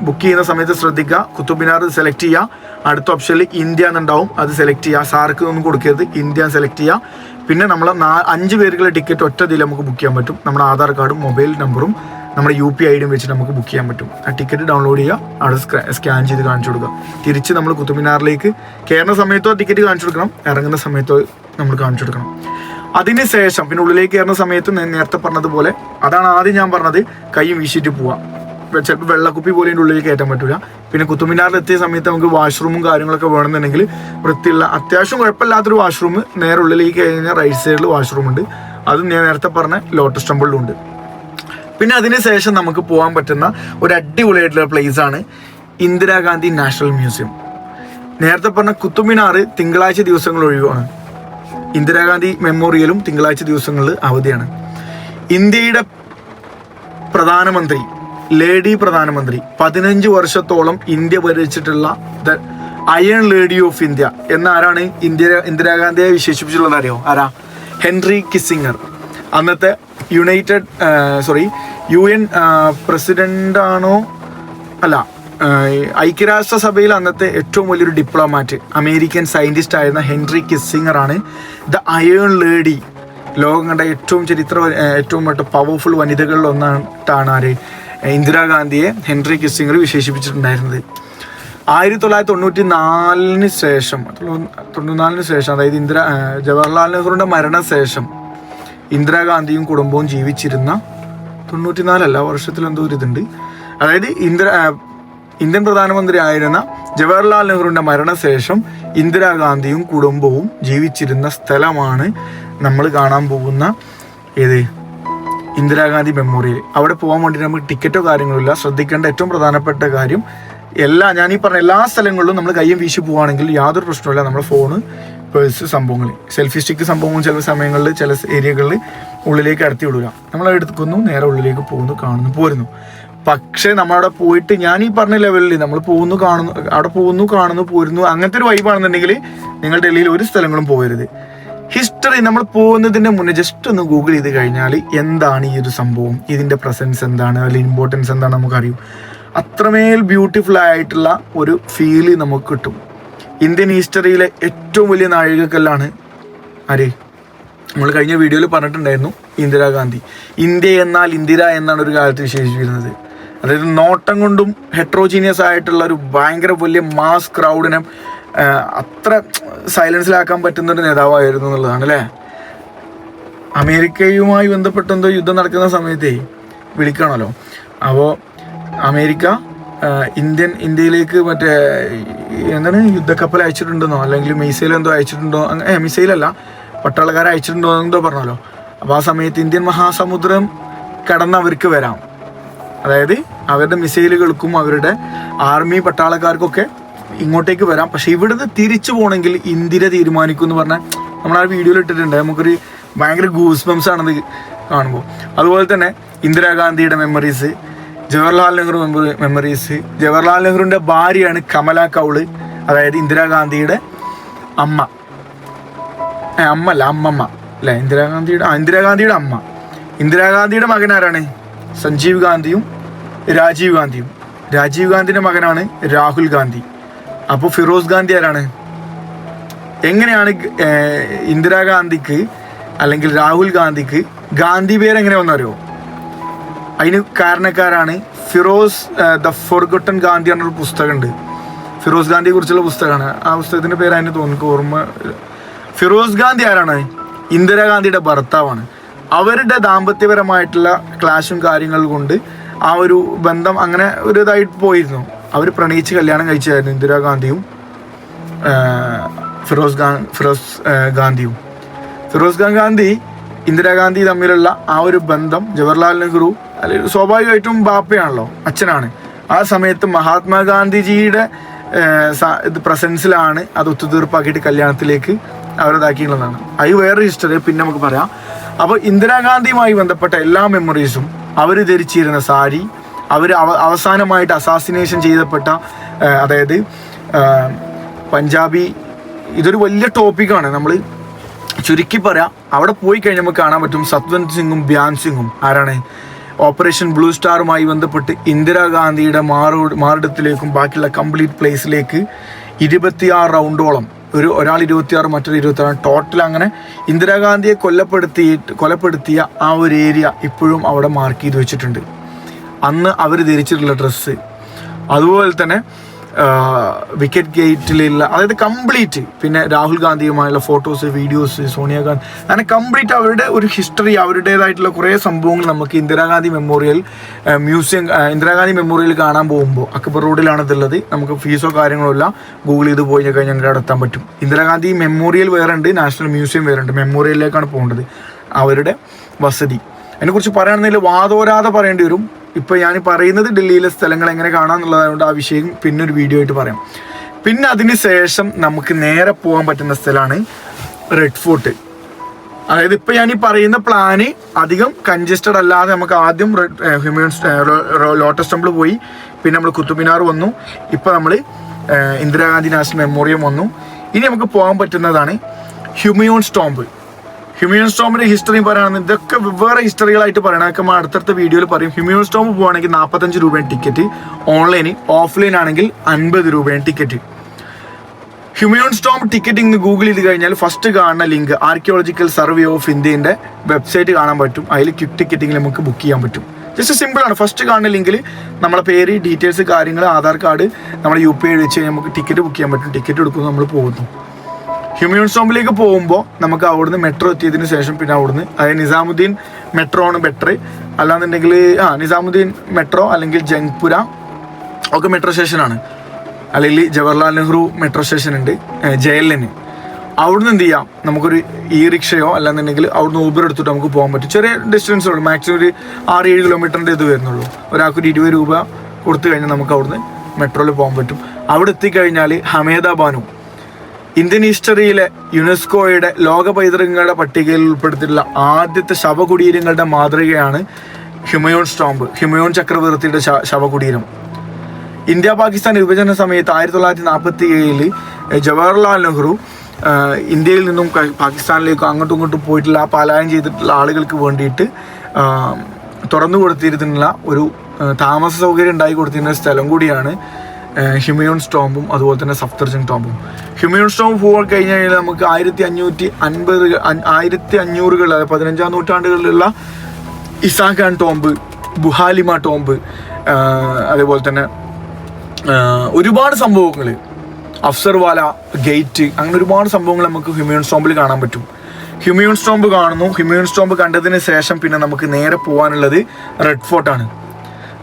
ബുക്ക് ചെയ്യുന്ന സമയത്ത് ശ്രദ്ധിക്കുക. കുത്തുമിനാർ സെലക്ട് ചെയ്യുക. അടുത്ത ഓപ്ഷനിൽ ഇന്ത്യ എന്നുണ്ടാവും. അത് സെലക്ട് ചെയ്യുക. സാർക്ക് ഒന്നും കൊടുക്കരുത്. ഇന്ത്യ സെലക്ട് ചെയ്യുക. പിന്നെ നമ്മൾ അഞ്ച് പേർക്കുള്ള ടിക്കറ്റ് ഒറ്റ ഇതിൽ നമുക്ക് ബുക്ക് ചെയ്യാൻ പറ്റും. നമ്മുടെ ആധാർ കാർഡും മൊബൈൽ നമ്പറും നമ്മുടെ യു പി ഐഡിയും വെച്ച് നമുക്ക് ബുക്ക് ചെയ്യാൻ പറ്റും. ആ ടിക്കറ്റ് ഡൗൺലോഡ് ചെയ്യുക അവിടെ സ്കാൻ ചെയ്ത് കാണിച്ചു കൊടുക്കുക. തിരിച്ച് നമ്മൾ കുത്തുമിനാറിലേക്ക് കയറുന്ന സമയത്തോ ടിക്കറ്റ് കാണിച്ചു കൊടുക്കണം ഇറങ്ങുന്ന സമയത്തോ നമ്മൾ കാണിച്ചു കൊടുക്കണം. അതിനുശേഷം പിന്നെ ഉള്ളിലേക്ക് കയറുന്ന സമയത്ത് നേരത്തെ പറഞ്ഞതുപോലെ അതാണ് ആദ്യം ഞാൻ പറഞ്ഞത് കൈ വീശിയിട്ട് പോവാം. ചിലപ്പോൾ വെള്ളക്കുപ്പി പോലെ അതിന്റെ ഉള്ളിൽ കയറ്റാൻ പറ്റില്ല പിന്നെ കുത്തുമിനാറിൽ എത്തിയ സമയത്ത് നമുക്ക് വാഷ്റൂമും കാര്യങ്ങളൊക്കെ വേണമെന്നുണ്ടെങ്കിൽ വൃത്തിയുള്ള അത്യാവശ്യം കുഴപ്പമില്ലാത്തൊരു വാഷ്റൂം നേരെ ഉള്ളിലേക്ക് കഴിഞ്ഞാൽ റൈറ്റ് സൈഡിൽ വാഷ്റൂം ഉണ്ട്. അത് ഞാൻ നേരത്തെ പറഞ്ഞ ലോട്ടസ് ടെമ്പിളിലും ഉണ്ട്. പിന്നെ അതിനുശേഷം നമുക്ക് പോകാൻ പറ്റുന്ന ഒരു അടിപൊളിയായിട്ടുള്ള പ്ലേസ് ആണ് ഇന്ദിരാഗാന്ധി നാഷണൽ മ്യൂസിയം. നേരത്തെ പറഞ്ഞ കുത്തുമിനാർ തിങ്കളാഴ്ച ദിവസങ്ങൾ ഒഴിവാണ്. ഇന്ദിരാഗാന്ധി മെമ്മോറിയലും തിങ്കളാഴ്ച ദിവസങ്ങളിൽ അവധിയാണ്. ഇന്ത്യയുടെ പ്രധാനമന്ത്രി ലേഡി പ്രധാനമന്ത്രി. പതിനഞ്ച് വർഷത്തോളം India ഭരിച്ചിട്ടുള്ള the iron lady of India എന്ന ആരാണ് ഇന്ത്യ ഇന്ദിരാഗാന്ധിയെ വിശേഷിപ്പിച്ചിട്ടുള്ളത് അറിയോ? ആരാ? ഹെൻറി കിസിംഗർ അന്നത്തെ യുണൈറ്റഡ് സോറി യു എൻ പ്രസിഡന്റാണോ അല്ല ഐക്യരാഷ്ട്രസഭയിൽ അന്നത്തെ ഏറ്റവും വലിയൊരു ഡിപ്ലോമാറ്റ് അമേരിക്കൻ സയന്റിസ്റ്റ് ആയിരുന്ന ഹെൻറി കിസിംഗർ ആണ് ദ അയൺ ലേഡി. ലോകം കണ്ട ഏറ്റവും ചരിത്ര ഏറ്റവും പവർഫുൾ വനിതകളിൽ ഒന്നായിട്ടാണ് ആര്? ഇന്ദിരാഗാന്ധിയെ ഹെൻറി കിസ്സിംഗർ വിശേഷിപ്പിച്ചിട്ടുണ്ടായിരുന്നത്. ആയിരത്തി തൊള്ളായിരത്തി തൊണ്ണൂറ്റി നാലിന് ശേഷം തൊണ്ണൂറ്റിനാലിന് ശേഷം അതായത് ഇന്ദിര ജവഹർലാൽ നെഹ്റുവിന്റെ മരണശേഷം ഇന്ദിരാഗാന്ധിയും കുടുംബവും ജീവിച്ചിരുന്ന തൊണ്ണൂറ്റിനാലല്ല വർഷത്തിൽ എന്തോ ഒരു ഇതുണ്ട്. അതായത് ഇന്ദിര ഇന്ത്യൻ പ്രധാനമന്ത്രി ആയിരുന്ന ജവഹർലാൽ നെഹ്റുവിന്റെ മരണശേഷം ഇന്ദിരാഗാന്ധിയും കുടുംബവും ജീവിച്ചിരുന്ന സ്ഥലമാണ് നമ്മൾ കാണാൻ പോകുന്ന ഏത്? ഇന്ദിരാഗാന്ധി മെമ്മോറിയൽ. അവിടെ പോകാൻ വേണ്ടി നമുക്ക് ടിക്കറ്റോ കാര്യങ്ങളോ ഇല്ല. ശ്രദ്ധിക്കേണ്ട ഏറ്റവും പ്രധാനപ്പെട്ട കാര്യം എല്ലാ ഞാൻ ഈ പറഞ്ഞ എല്ലാ സ്ഥലങ്ങളിലും നമ്മൾ കയ്യും വീശി പോവുകയാണെങ്കിൽ യാതൊരു പ്രശ്നമില്ല നമ്മുടെ ഫോണ് പേഴ്സ് സംഭവങ്ങൾ. സെൽഫി സ്റ്റിക്ക് സംഭവങ്ങൾ ചില സമയങ്ങളിൽ ചില ഏരിയകളിൽ ഉള്ളിലേക്ക് അടുത്തി വിടുക നമ്മൾ എടുക്കുന്നു നേരെ ഉള്ളിലേക്ക് പോകുന്നു കാണുന്നു പോരുന്നു. പക്ഷേ നമ്മളവിടെ പോയിട്ട് ഞാൻ ഈ പറഞ്ഞ ലെവലിൽ നമ്മൾ പോകുന്നു കാണുന്നു അവിടെ പോകുന്നു കാണുന്നു പോരുന്നു അങ്ങനത്തെ ഒരു വൈബാണെന്നുണ്ടെങ്കിൽ നിങ്ങൾ ഡൽഹിയിൽ ഒരു സ്ഥലങ്ങളും പോകരുത്. ഹിസ്റ്ററി നമ്മൾ പോകുന്നതിന് മുന്നേ ജസ്റ്റ് ഒന്ന് ഗൂഗിൾ ചെയ്ത് കഴിഞ്ഞാൽ എന്താണ് ഈ ഒരു സംഭവം? ഇതിന്റെ പ്രസൻസ് എന്താണ്? അല്ലെങ്കിൽ ഇമ്പോർട്ടൻസ് എന്താണ് നമുക്കറിയും. അത്രമേൽ ബ്യൂട്ടിഫുൾ ആയിട്ടുള്ള ഒരു ഫീൽ നമുക്ക് കിട്ടും. ഇന്ത്യൻ ഹിസ്റ്ററിയിലെ ഏറ്റവും വലിയ നാഴികക്കല്ലാണ് അരെ നമ്മൾ കഴിഞ്ഞ വീഡിയോയിൽ പറഞ്ഞിട്ടുണ്ടായിരുന്നു ഇന്ദിരാഗാന്ധി. ഇന്ത്യ എന്നാൽ ഇന്ദിര എന്നാണ് ഒരു കാലത്ത് വിശേഷിപ്പിക്കുന്നത് അതായത് നോട്ടം കൊണ്ടും ഹെട്രോജീനിയസ് ആയിട്ടുള്ള ഒരു ഭയങ്കര വലിയ മാസ് ക്രൗഡിനെ അത്ര സൈലൻസിലാക്കാൻ പറ്റുന്ന ഒരു നേതാവായിരുന്നു എന്നുള്ളതാണ് അല്ലേ അമേരിക്കയുമായി ബന്ധപ്പെട്ട് എന്തോ യുദ്ധം നടക്കുന്ന സമയത്തേ വിളിക്കണമല്ലോ. അപ്പോൾ അമേരിക്ക ഇന്ത്യൻ ഇന്ത്യയിലേക്ക് മറ്റേ എന്താണ് യുദ്ധക്കപ്പൽ അയച്ചിട്ടുണ്ടെന്നോ അല്ലെങ്കിൽ മിസൈൽ എന്തോ അയച്ചിട്ടുണ്ടോ അങ്ങനെ മിസൈലല്ല പട്ടാളക്കാരെ അയച്ചിട്ടുണ്ടോ എന്തോ പറഞ്ഞല്ലോ. അപ്പോൾ ആ സമയത്ത് ഇന്ത്യൻ മഹാസമുദ്രം കടന്ന് അവർക്ക് വരാം. അതായത് അവരുടെ മിസൈലുകൾക്കും അവരുടെ ആർമി പട്ടാളക്കാർക്കൊക്കെ ഇങ്ങോട്ടേക്ക് വരാം. പക്ഷെ ഇവിടുന്ന് തിരിച്ചു പോകണമെങ്കിൽ ഇന്ദിര തീരുമാനിക്കും എന്ന് പറഞ്ഞാൽ നമ്മൾ ആ വീഡിയോയിൽ ഇട്ടിട്ടുണ്ട്. നമുക്കൊരു ഭയങ്കര ഗൂസ് ബംസ് ആണത് കാണുമ്പോൾ. അതുപോലെ തന്നെ ഇന്ദിരാഗാന്ധിയുടെ memories Jawaharlal Nehru memory memories Jawaharlal നെഹ്റുവിന്റെ ഭാര്യയാണ് കമല കൗൾ അതായത് ഇന്ദിരാഗാന്ധിയുടെ അമ്മ. അമ്മല്ല അമ്മമ്മ. അല്ലെ ഇന്ദിരാഗാന്ധിയുടെ ഇന്ദിരാഗാന്ധിയുടെ അമ്മ. ഇന്ദിരാഗാന്ധിയുടെ മകൻ ആരാണ്? സഞ്ജീവ് ഗാന്ധിയും രാജീവ് ഗാന്ധിയും. രാജീവ് ഗാന്ധിയുടെ മകനാണ് രാഹുൽ ഗാന്ധി. അപ്പോൾ ഫിറോസ് ഗാന്ധി ആരാണ്? എങ്ങനെയാണ് ഇന്ദിരാഗാന്ധിക്ക് അല്ലെങ്കിൽ രാഹുൽ ഗാന്ധിക്ക് ഗാന്ധി പേര് എങ്ങനെ വന്നറിയോ? അതിന് കാരണക്കാരാണ് ഫിറോസ് ദ ഫോർഗട്ടൺ ഗാന്ധി എന്നൊരു പുസ്തകമുണ്ട്. ഫിറോസ് ഗാന്ധിയെ കുറിച്ചുള്ള പുസ്തകമാണ്. ആ പുസ്തകത്തിന്റെ പേര് അതിന് തോന്നുന്നു ഓർമ്മ ഫിറോസ് ഗാന്ധി ആരാണ്? ഇന്ദിരാഗാന്ധിയുടെ ഭർത്താവാണ്. അവരുടെ ദാമ്പത്യപരമായിട്ടുള്ള ക്ലാഷും കാര്യങ്ങൾ കൊണ്ട് ആ ഒരു ബന്ധം അങ്ങനെ ഒരു ഇതായിട്ട് പോയിരുന്നു. അവർ പ്രണയിച്ച് കല്യാണം കഴിച്ചായിരുന്നു ഇന്ദിരാഗാന്ധിയും ഫിറോസ് ഖാൻ ഫിറോസ് ഗാന്ധിയും. ഫിറോസ് ഖാൻ ഗാന്ധി ഇന്ദിരാഗാന്ധി തമ്മിലുള്ള ആ ഒരു ബന്ധം ജവഹർലാൽ നെഹ്റു അല്ലെങ്കിൽ സ്വാഭാവികമായിട്ടും ബാപ്പയാണല്ലോ അച്ഛനാണ്. ആ സമയത്ത് മഹാത്മാഗാന്ധിജിയുടെ പ്രസൻസിലാണ് അത് ഒത്തുതീർപ്പാക്കിയിട്ട് കല്യാണത്തിലേക്ക് അവരതാക്കിയുള്ളതാണ് അത് വേറെ ഹിസ്റ്ററി പിന്നെ നമുക്ക് പറയാം. അപ്പോൾ ഇന്ദിരാഗാന്ധിയുമായി ബന്ധപ്പെട്ട എല്ലാ മെമ്മറീസും അവർ ധരിച്ചിരുന്ന സാരി അവർ അവ അവസാനമായിട്ട് അസാസിനേഷൻ ചെയ്തപ്പെട്ട അതായത് പഞ്ചാബി ഇതൊരു വലിയ ടോപ്പിക്കാണ് നമ്മൾ ചുരുക്കി പറയാം അവിടെ പോയി കഴിഞ്ഞാൽ നമുക്ക് കാണാൻ പറ്റും സത്വന്ത് സിംഗും ബ്യാൻ സിംഗും ആരാണ്? ഓപ്പറേഷൻ ബ്ലൂ സ്റ്റാറുമായി ബന്ധപ്പെട്ട് ഇന്ദിരാഗാന്ധിയുടെ മാറോ മാറിടത്തിലേക്കും ബാക്കിയുള്ള കംപ്ലീറ്റ് പ്ലേസിലേക്ക് ഇരുപത്തിയാറ് റൗണ്ടോളം ഒരു ഒരാൾ ഇരുപത്തിയാറ് മറ്റൊരു ഇരുപത്തിയാറ് ടോട്ടൽ അങ്ങനെ ഇന്ദിരാഗാന്ധിയെ കൊല്ലപ്പെടുത്തിയിട്ട് കൊലപ്പെടുത്തിയ ആ ഒരു ഏരിയ ഇപ്പോഴും അവിടെ മാർക്ക് ചെയ്ത് വെച്ചിട്ടുണ്ട്. അന്ന് അവർ ധരിച്ചിട്ടുള്ള ഡ്രസ്സ് അതുപോലെ തന്നെ വിക്കറ്റ് ഗേറ്റിലുള്ള അതായത് കംപ്ലീറ്റ് പിന്നെ രാഹുൽ ഗാന്ധിയുമായുള്ള ഫോട്ടോസ് വീഡിയോസ് സോണിയാഗാന്ധി അങ്ങനെ കംപ്ലീറ്റ് അവരുടെ ഒരു ഹിസ്റ്ററി അവരുടേതായിട്ടുള്ള കുറേ സംഭവങ്ങൾ നമുക്ക് Indira Gandhi memorial museum Indira Gandhi memorial കാണാൻ പോകുമ്പോൾ അക്ബർ റോഡിലാണ് ഇതുള്ളത്. നമുക്ക് ഫീസോ കാര്യങ്ങളോ ഇല്ല ഗൂഗിൾ ചെയ്ത് പോയി കഴിഞ്ഞാൽ ഞങ്ങൾക്ക് അവിടെ എത്താൻ പറ്റും. ഇന്ദിരാഗാന്ധി മെമ്മോറിയൽ വേറെ ഉണ്ട് നാഷണൽ മ്യൂസിയം വേറെ ഉണ്ട്. മെമ്മോറിയലിലേക്കാണ് പോകേണ്ടത്. അവരുടെ വസതി. അതിനെക്കുറിച്ച് പറയുകയാണെന്നുണ്ടെങ്കിൽ വാദോരാതെ പറയേണ്ടി വരും. ഇപ്പോൾ ഞാൻ പറയുന്നത് ഡൽഹിയിലെ സ്ഥലങ്ങൾ എങ്ങനെ കാണാമെന്നുള്ളതുകൊണ്ട് ആ വിഷയം പിന്നെ ഒരു വീഡിയോ ആയിട്ട് പറയാം. പിന്നെ അതിന് ശേഷം നമുക്ക് നേരെ പോകാൻ പറ്റുന്ന സ്ഥലമാണ് റെഡ് ഫോർട്ട് അതായത് ഇപ്പം ഞാൻ ഈ പറയുന്ന പ്ലാന് അധികം കൺജസ്റ്റഡ് അല്ലാതെ നമുക്ക് ആദ്യം ഹ്യൂമൻ ലോട്ടസ് ടെമ്പിൾ പോയി. പിന്നെ നമ്മൾ കുത്തുമിനാർ വന്നു. ഇപ്പം നമ്മൾ ഇന്ദിരാഗാന്ധി നാഷണൽ മെമ്മോറിയം വന്നു. ഇനി നമുക്ക് പോകാൻ പറ്റുന്നതാണ് ഹ്യൂമിയോൺ സ്റ്റോംബ് ഹ്യൂമിയോൺ സ്റ്റോമിന്റെ ഹിസ്റ്ററി പറയണം ഇതൊക്കെ വെവ്വേറെ ഹിസ്റ്ററികളായിട്ട് പറയണം. അതൊക്കെ നമ്മൾ അടുത്തടുത്ത വീഡിയോയിൽ പറയും. ഹ്യൂമിയൻ സ്റ്റോം പോകുകയാണെങ്കിൽ നാൽപ്പത്തഞ്ച് രൂപയാണ് ടിക്കറ്റ് ഓൺലൈനിൽ ഓഫ്ലൈൻ ആണെങ്കിൽ അൻപത് രൂപയാണ് ടിക്കറ്റ് ഹ്യൂമിയൻ സ്റ്റോം ടിക്കറ്റ് ഇന്ന് ഗൂഗിൾ ചെയ്ത് കഴിഞ്ഞാൽ ഫസ്റ്റ് കാണുന്ന ലിങ്ക് ആർക്കിയോളജിക്കൽ സർവേ ഓഫ് ഇന്ത്യന്റെ വെബ്സൈറ്റ് കാണാൻ പറ്റും. അതിൽ ക്വിക്ക് ടിക്കറ്റിംഗ് നമുക്ക് ബുക്ക് ചെയ്യാൻ പറ്റും. ജസ്റ്റ് സിമ്പിൾ ആണ്. ഫസ്റ്റ് കാണുന്ന ലിങ്കിൽ നമ്മളെ പേര് ഡീറ്റെയിൽസ് കാര്യങ്ങൾ ആധാർ കാർഡ് നമ്മുടെ യു പി ഐ വെച്ച് നമുക്ക് ടിക്കറ്റ് ബുക്ക് ചെയ്യാൻ പറ്റും. ടിക്കറ്റ് എടുക്കുമ്പോൾ നമ്മൾ പോകുന്നു. ഹ്യൂമൻ സ്റ്റോമ്പിലേക്ക് പോകുമ്പോൾ നമുക്ക് അവിടുന്ന് മെട്രോ എത്തിയതിന് ശേഷം പിന്നെ അവിടുന്ന് അതായത് നിസാമുദ്ദീൻ മെട്രോ ആണ് ബെറ്റർ അല്ലാന്നുണ്ടെങ്കിൽ ആ നിസാമുദ്ദീൻ മെട്രോ അല്ലെങ്കിൽ ജംഗ്പുര ഒക്കെ മെട്രോ സ്റ്റേഷനാണ് അല്ലെങ്കിൽ ജവഹർലാൽ നെഹ്റു മെട്രോ സ്റ്റേഷൻ ഉണ്ട് ജയലിന്. അവിടുന്ന് എന്ത് ചെയ്യാം? നമുക്കൊരു ഇ റിക്ഷയോ അല്ലാന്നുണ്ടെങ്കിൽ അവിടുന്ന് ഊബർ എടുത്തിട്ട് നമുക്ക് പോകാൻ പറ്റും. ചെറിയ ഡിസ്റ്റൻസ് ഉള്ളൂ. മാക്സിമം ഒരു ആറ് ഏഴ് കിലോമീറ്ററിന്റെ ഇത് വരുന്നുള്ളൂ. ഒരാൾക്ക് ഒരു ഇരുപത് രൂപ കൊടുത്തു കഴിഞ്ഞാൽ നമുക്ക് അവിടുന്ന് മെട്രോയിൽ പോകാൻ പറ്റും. അവിടെ എത്തിക്കഴിഞ്ഞാൽ ഹമേദാബാനും ബാനു ഇന്ത്യൻ ഹിസ്റ്ററിയിലെ യുനെസ്കോയുടെ ലോക പൈതൃകങ്ങളുടെ പട്ടികയിൽ ഉൾപ്പെടുത്തിയിട്ടുള്ള ആദ്യത്തെ ശവകുടീരങ്ങളുടെ മാതൃകയാണ് ഹ്യൂമയോൺ സ്റ്റോംബ് ഹ്യൂമയോൺ ചക്രവർത്തിയുടെ ശവകുടീരം. ഇന്ത്യ പാകിസ്ഥാൻ വിഭജന സമയത്ത് ആയിരത്തി തൊള്ളായിരത്തി നാൽപ്പത്തി ഏഴിൽ ജവഹർലാൽ നെഹ്റു ഇന്ത്യയിൽ നിന്നും പാകിസ്ഥാനിലേക്കും അങ്ങോട്ടും ഇങ്ങോട്ടും പോയിട്ടുള്ള ആ പലായനം ചെയ്തിട്ടുള്ള ആളുകൾക്ക് വേണ്ടിയിട്ട് തുറന്നു കൊടുത്തിരുന്നുള്ള ഒരു താമസ സൗകര്യം ഉണ്ടായി കൊടുത്തിരുന്ന സ്ഥലം കൂടിയാണ് ഹ്യൂമയോൺ സ്റ്റോമ്പും അതുപോലെ തന്നെ സഫ്തർജംഗ് ടോമ്പും ഹ്യൂമയോൺ സ്റ്റോം പോകാൻ കഴിഞ്ഞ് കഴിഞ്ഞാൽ നമുക്ക് ആയിരത്തി അഞ്ഞൂറ്റി അൻപത് ആയിരത്തി അഞ്ഞൂറുകൾ അതായത് പതിനഞ്ചാം നൂറ്റാണ്ടുകളിലുള്ള ഇസാഖാൻ ടോംബ് ബുഹാലിമ ടോംബ് അതേപോലെ തന്നെ ഒരുപാട് സംഭവങ്ങൾ. അഫ്സർവാല ഗേറ്റ് അങ്ങനെ ഒരുപാട് സംഭവങ്ങൾ നമുക്ക് ഹ്യൂമിയോൺ സ്റ്റോമ്പിൽ കാണാൻ പറ്റും. ഹ്യൂമിയോൺ സ്റ്റോമ്പ് കാണുന്നു. ഹ്യൂമിയോൺ സ്റ്റോമ്പ് കണ്ടതിന് ശേഷം പിന്നെ നമുക്ക് നേരെ പോകാനുള്ളത് റെഡ് ഫോർട്ടാണ്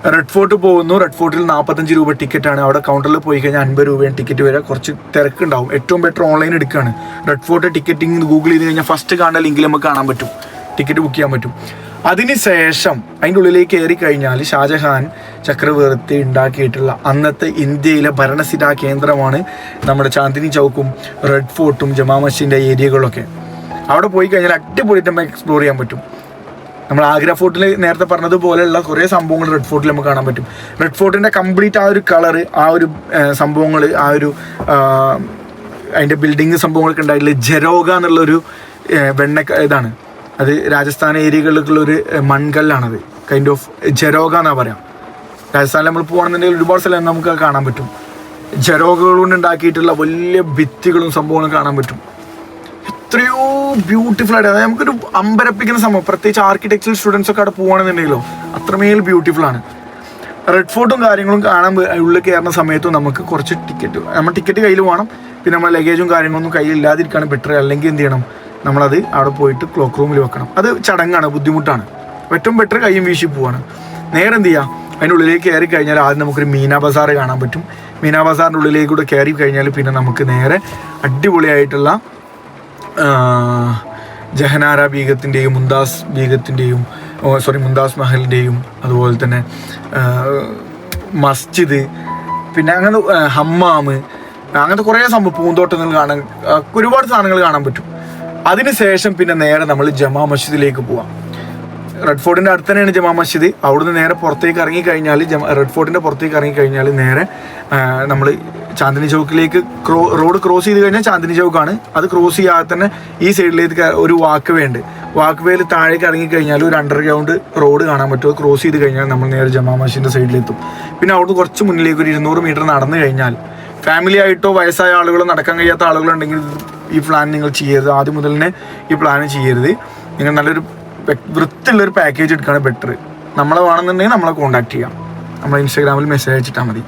റെഡ് ഫോർട്ട് പോകുന്നു. റെഡ് ഫോർട്ടിൽ നാൽപ്പത്തഞ്ച് രൂപ ടിക്കറ്റാണ് അവിടെ കൗണ്ടറിൽ പോയി കഴിഞ്ഞാൽ അൻപത് രൂപയാണ് ടിക്കറ്റ് വരെ കുറച്ച് തിരക്കുണ്ടാവും. ഏറ്റവും ബെറ്റർ ഓൺലൈൻ എടുക്കുകയാണ് റെഡ് ഫോർട്ട് ടിക്കറ്റിംഗ് ഗൂഗിൾ ചെയ്ത് കഴിഞ്ഞാൽ ഫസ്റ്റ് കാണുന്ന ലിങ്കിൽ നമുക്ക് കാണാൻ പറ്റും. ടിക്കറ്റ് ബുക്ക് ചെയ്യാൻ പറ്റും. അതിന് ശേഷം അതിന്റെ ഉള്ളിലേക്ക് കയറി കഴിഞ്ഞാൽ ഷാജഹാൻ ചക്രവർത്തി ഉണ്ടാക്കിയിട്ടുള്ള അന്നത്തെ ഇന്ത്യയിലെ ഭരണസിരാ കേന്ദ്രമാണ് നമ്മുടെ ചാന്ദിനി ചൗക്കും റെഡ് ഫോർട്ടും ജമാ മസ്ജിന്റെ ഏരിയകളൊക്കെ. അവിടെ പോയി കഴിഞ്ഞാൽ അടിപൊളിയായിട്ട് നമുക്ക് എക്സ്പ്ലോർ ചെയ്യാൻ പറ്റും. നമ്മൾ ആഗ്ര ഫോർട്ടിൽ നേരത്തെ പറഞ്ഞതുപോലെയുള്ള കുറേ സംഭവങ്ങൾ റെഡ് ഫോർട്ടിൽ നമുക്ക് കാണാൻ പറ്റും. റെഡ് ഫോർട്ടിന്റെ കംപ്ലീറ്റ് ആ ഒരു കളർ ആ ഒരു സംഭവങ്ങൾ ആ ഒരു അതിന്റെ ബിൽഡിങ് സംഭവങ്ങളൊക്കെ ഉണ്ടായിട്ടുള്ള ജെരോഗ എന്നുള്ളൊരു വെണ്ണ ഇതാണ്. അത് രാജസ്ഥാൻ ഏരിയകളിലേക്കുള്ള ഒരു മൺകല്ലാണത്. കൈൻഡ് ഓഫ് ജെരോഗ എന്നാ പറയാം. രാജസ്ഥാനിൽ നമ്മൾ പോകുകയാണെന്നുണ്ടെങ്കിൽ ഒരുപാട് സ്ഥലം നമുക്ക് കാണാൻ പറ്റും. ജെരോഗകൾ കൊണ്ട് ഉണ്ടാക്കിയിട്ടുള്ള വലിയ ഭിത്തികളും സംഭവങ്ങളും കാണാൻ പറ്റും. എത്രയോ ബ്യൂട്ടിഫുൾ ആയിട്ട് അതായത് നമുക്കൊരു അമ്പരപ്പിക്കുന്ന സംഭവം പ്രത്യേകിച്ച് ആർക്കിടെക്ചർ സ്റ്റുഡൻസ് ഒക്കെ അവിടെ പോകുകയാണെന്നുണ്ടെങ്കിലോ അത്രമേൽ ബ്യൂട്ടിഫുൾ ആണ്. റെഡ് ഫോർട്ടും കാര്യങ്ങളും കാണാൻ ഉള്ളിൽ കയറുന്ന സമയത്തും നമുക്ക് കുറച്ച് ടിക്കറ്റ് നമ്മൾ ടിക്കറ്റ് കയ്യിൽ വേണം പിന്നെ നമ്മൾ ലഗേജും കാര്യങ്ങളൊന്നും കയ്യിൽ ഇല്ലാതിരിക്കുകയാണ് ബെറ്റർ അല്ലെങ്കിൽ എന്ത് ചെയ്യണം നമ്മളത് അവിടെ പോയിട്ട് ക്ലോക്ക് റൂമിൽ വെക്കണം. അത് ചടങ്ങാണ് ബുദ്ധിമുട്ടാണ്. ഏറ്റവും ബെറ്റർ കയ്യും വീശി പോവാണ്. നേരെ എന്ത് ചെയ്യുക അതിന്റെ ഉള്ളിലേക്ക് കയറി കഴിഞ്ഞാൽ ആദ്യം നമുക്കൊരു മീന ബസാർ കാണാൻ പറ്റും. മീന ബസാറിന്റെ ഉള്ളിലേക്ക് കൂടെ കയറി കഴിഞ്ഞാൽ പിന്നെ നമുക്ക് നേരെ അടിപൊളിയായിട്ടുള്ള ജഹനാര ബീഗത്തിന്റെയും മുന്താസ് ബീഗത്തിന്റെയും സോറി മുന്താസ് മഹലിന്റെയും അതുപോലെ തന്നെ മസ്ജിദ് പിന്നെ അങ്ങനെ ഹമ്മാം അങ്ങനത്തെ കുറേ സംഭവം പൂന്തോട്ടങ്ങൾ കാണാൻ ഒരുപാട് സാധനങ്ങൾ കാണാൻ പറ്റും. അതിനുശേഷം പിന്നെ നേരെ നമ്മൾ ജമാ മസ്ജിദിലേക്ക് പോവാം. റെഡ് ഫോർട്ടിന്റെ അടുത്ത് തന്നെയാണ് ജമാ മസ്ജിദ്. അവിടുന്ന് നേരെ പുറത്തേക്ക് ഇറങ്ങി കഴിഞ്ഞാൽ ജമ റെഡ് ഫോർട്ടിന്റെ പുറത്തേക്ക് ഇറങ്ങി കഴിഞ്ഞാൽ നേരെ നമ്മൾ ചാന്ദിനി ചൗക്കിലേക്ക് ക്രോ റോഡ് ക്രോസ് ചെയ്ത് കഴിഞ്ഞാൽ ചാന്ദിനി ചൗക്കാണ്. അത് ക്രോസ് ചെയ്യാതെ തന്നെ ഈ സൈഡിലേക്ക് ഒരു വാക്ക് വേ ഉണ്ട്. വാക്ക് വേയിൽ താഴേക്ക് ഇറങ്ങി കഴിഞ്ഞാൽ ഒരു അണ്ടർഗ്രൗണ്ട് റോഡ് കാണാൻ പറ്റും. അത് ക്രോസ് ചെയ്ത് കഴിഞ്ഞാൽ നമ്മൾ നേരെ ജമാ മസ്ജിദിന്റെ സൈഡിലെത്തും പിന്നെ അവിടുന്ന് കുറച്ച് മുന്നിലേക്ക് ഒരു ഇരുന്നൂറ് മീറ്റർ നടന്നു കഴിഞ്ഞാൽ ഫാമിലി ആയിട്ടോ വയസ്സായ ആളുകളോ നടക്കാൻ കഴിയാത്ത ആളുകളുണ്ടെങ്കിൽ ഈ പ്ലാൻ നിങ്ങൾ ചെയ്യരുത്. ആദ്യം മുതൽ തന്നെ ഈ പ്ലാൻ ചെയ്യരുത്. നിങ്ങൾ നല്ലൊരു വൃത്തിയുള്ളൊരു പാക്കേജ് എടുക്കുകയാണ് ബെറ്റർ നമ്മളെ വേണമെന്നുണ്ടെങ്കിൽ നമ്മളെ കോൺടാക്ട് ചെയ്യാം. നമ്മളെ ഇൻസ്റ്റാഗ്രാമിൽ മെസ്സേജ് അയച്ചിട്ടാൽ മതി.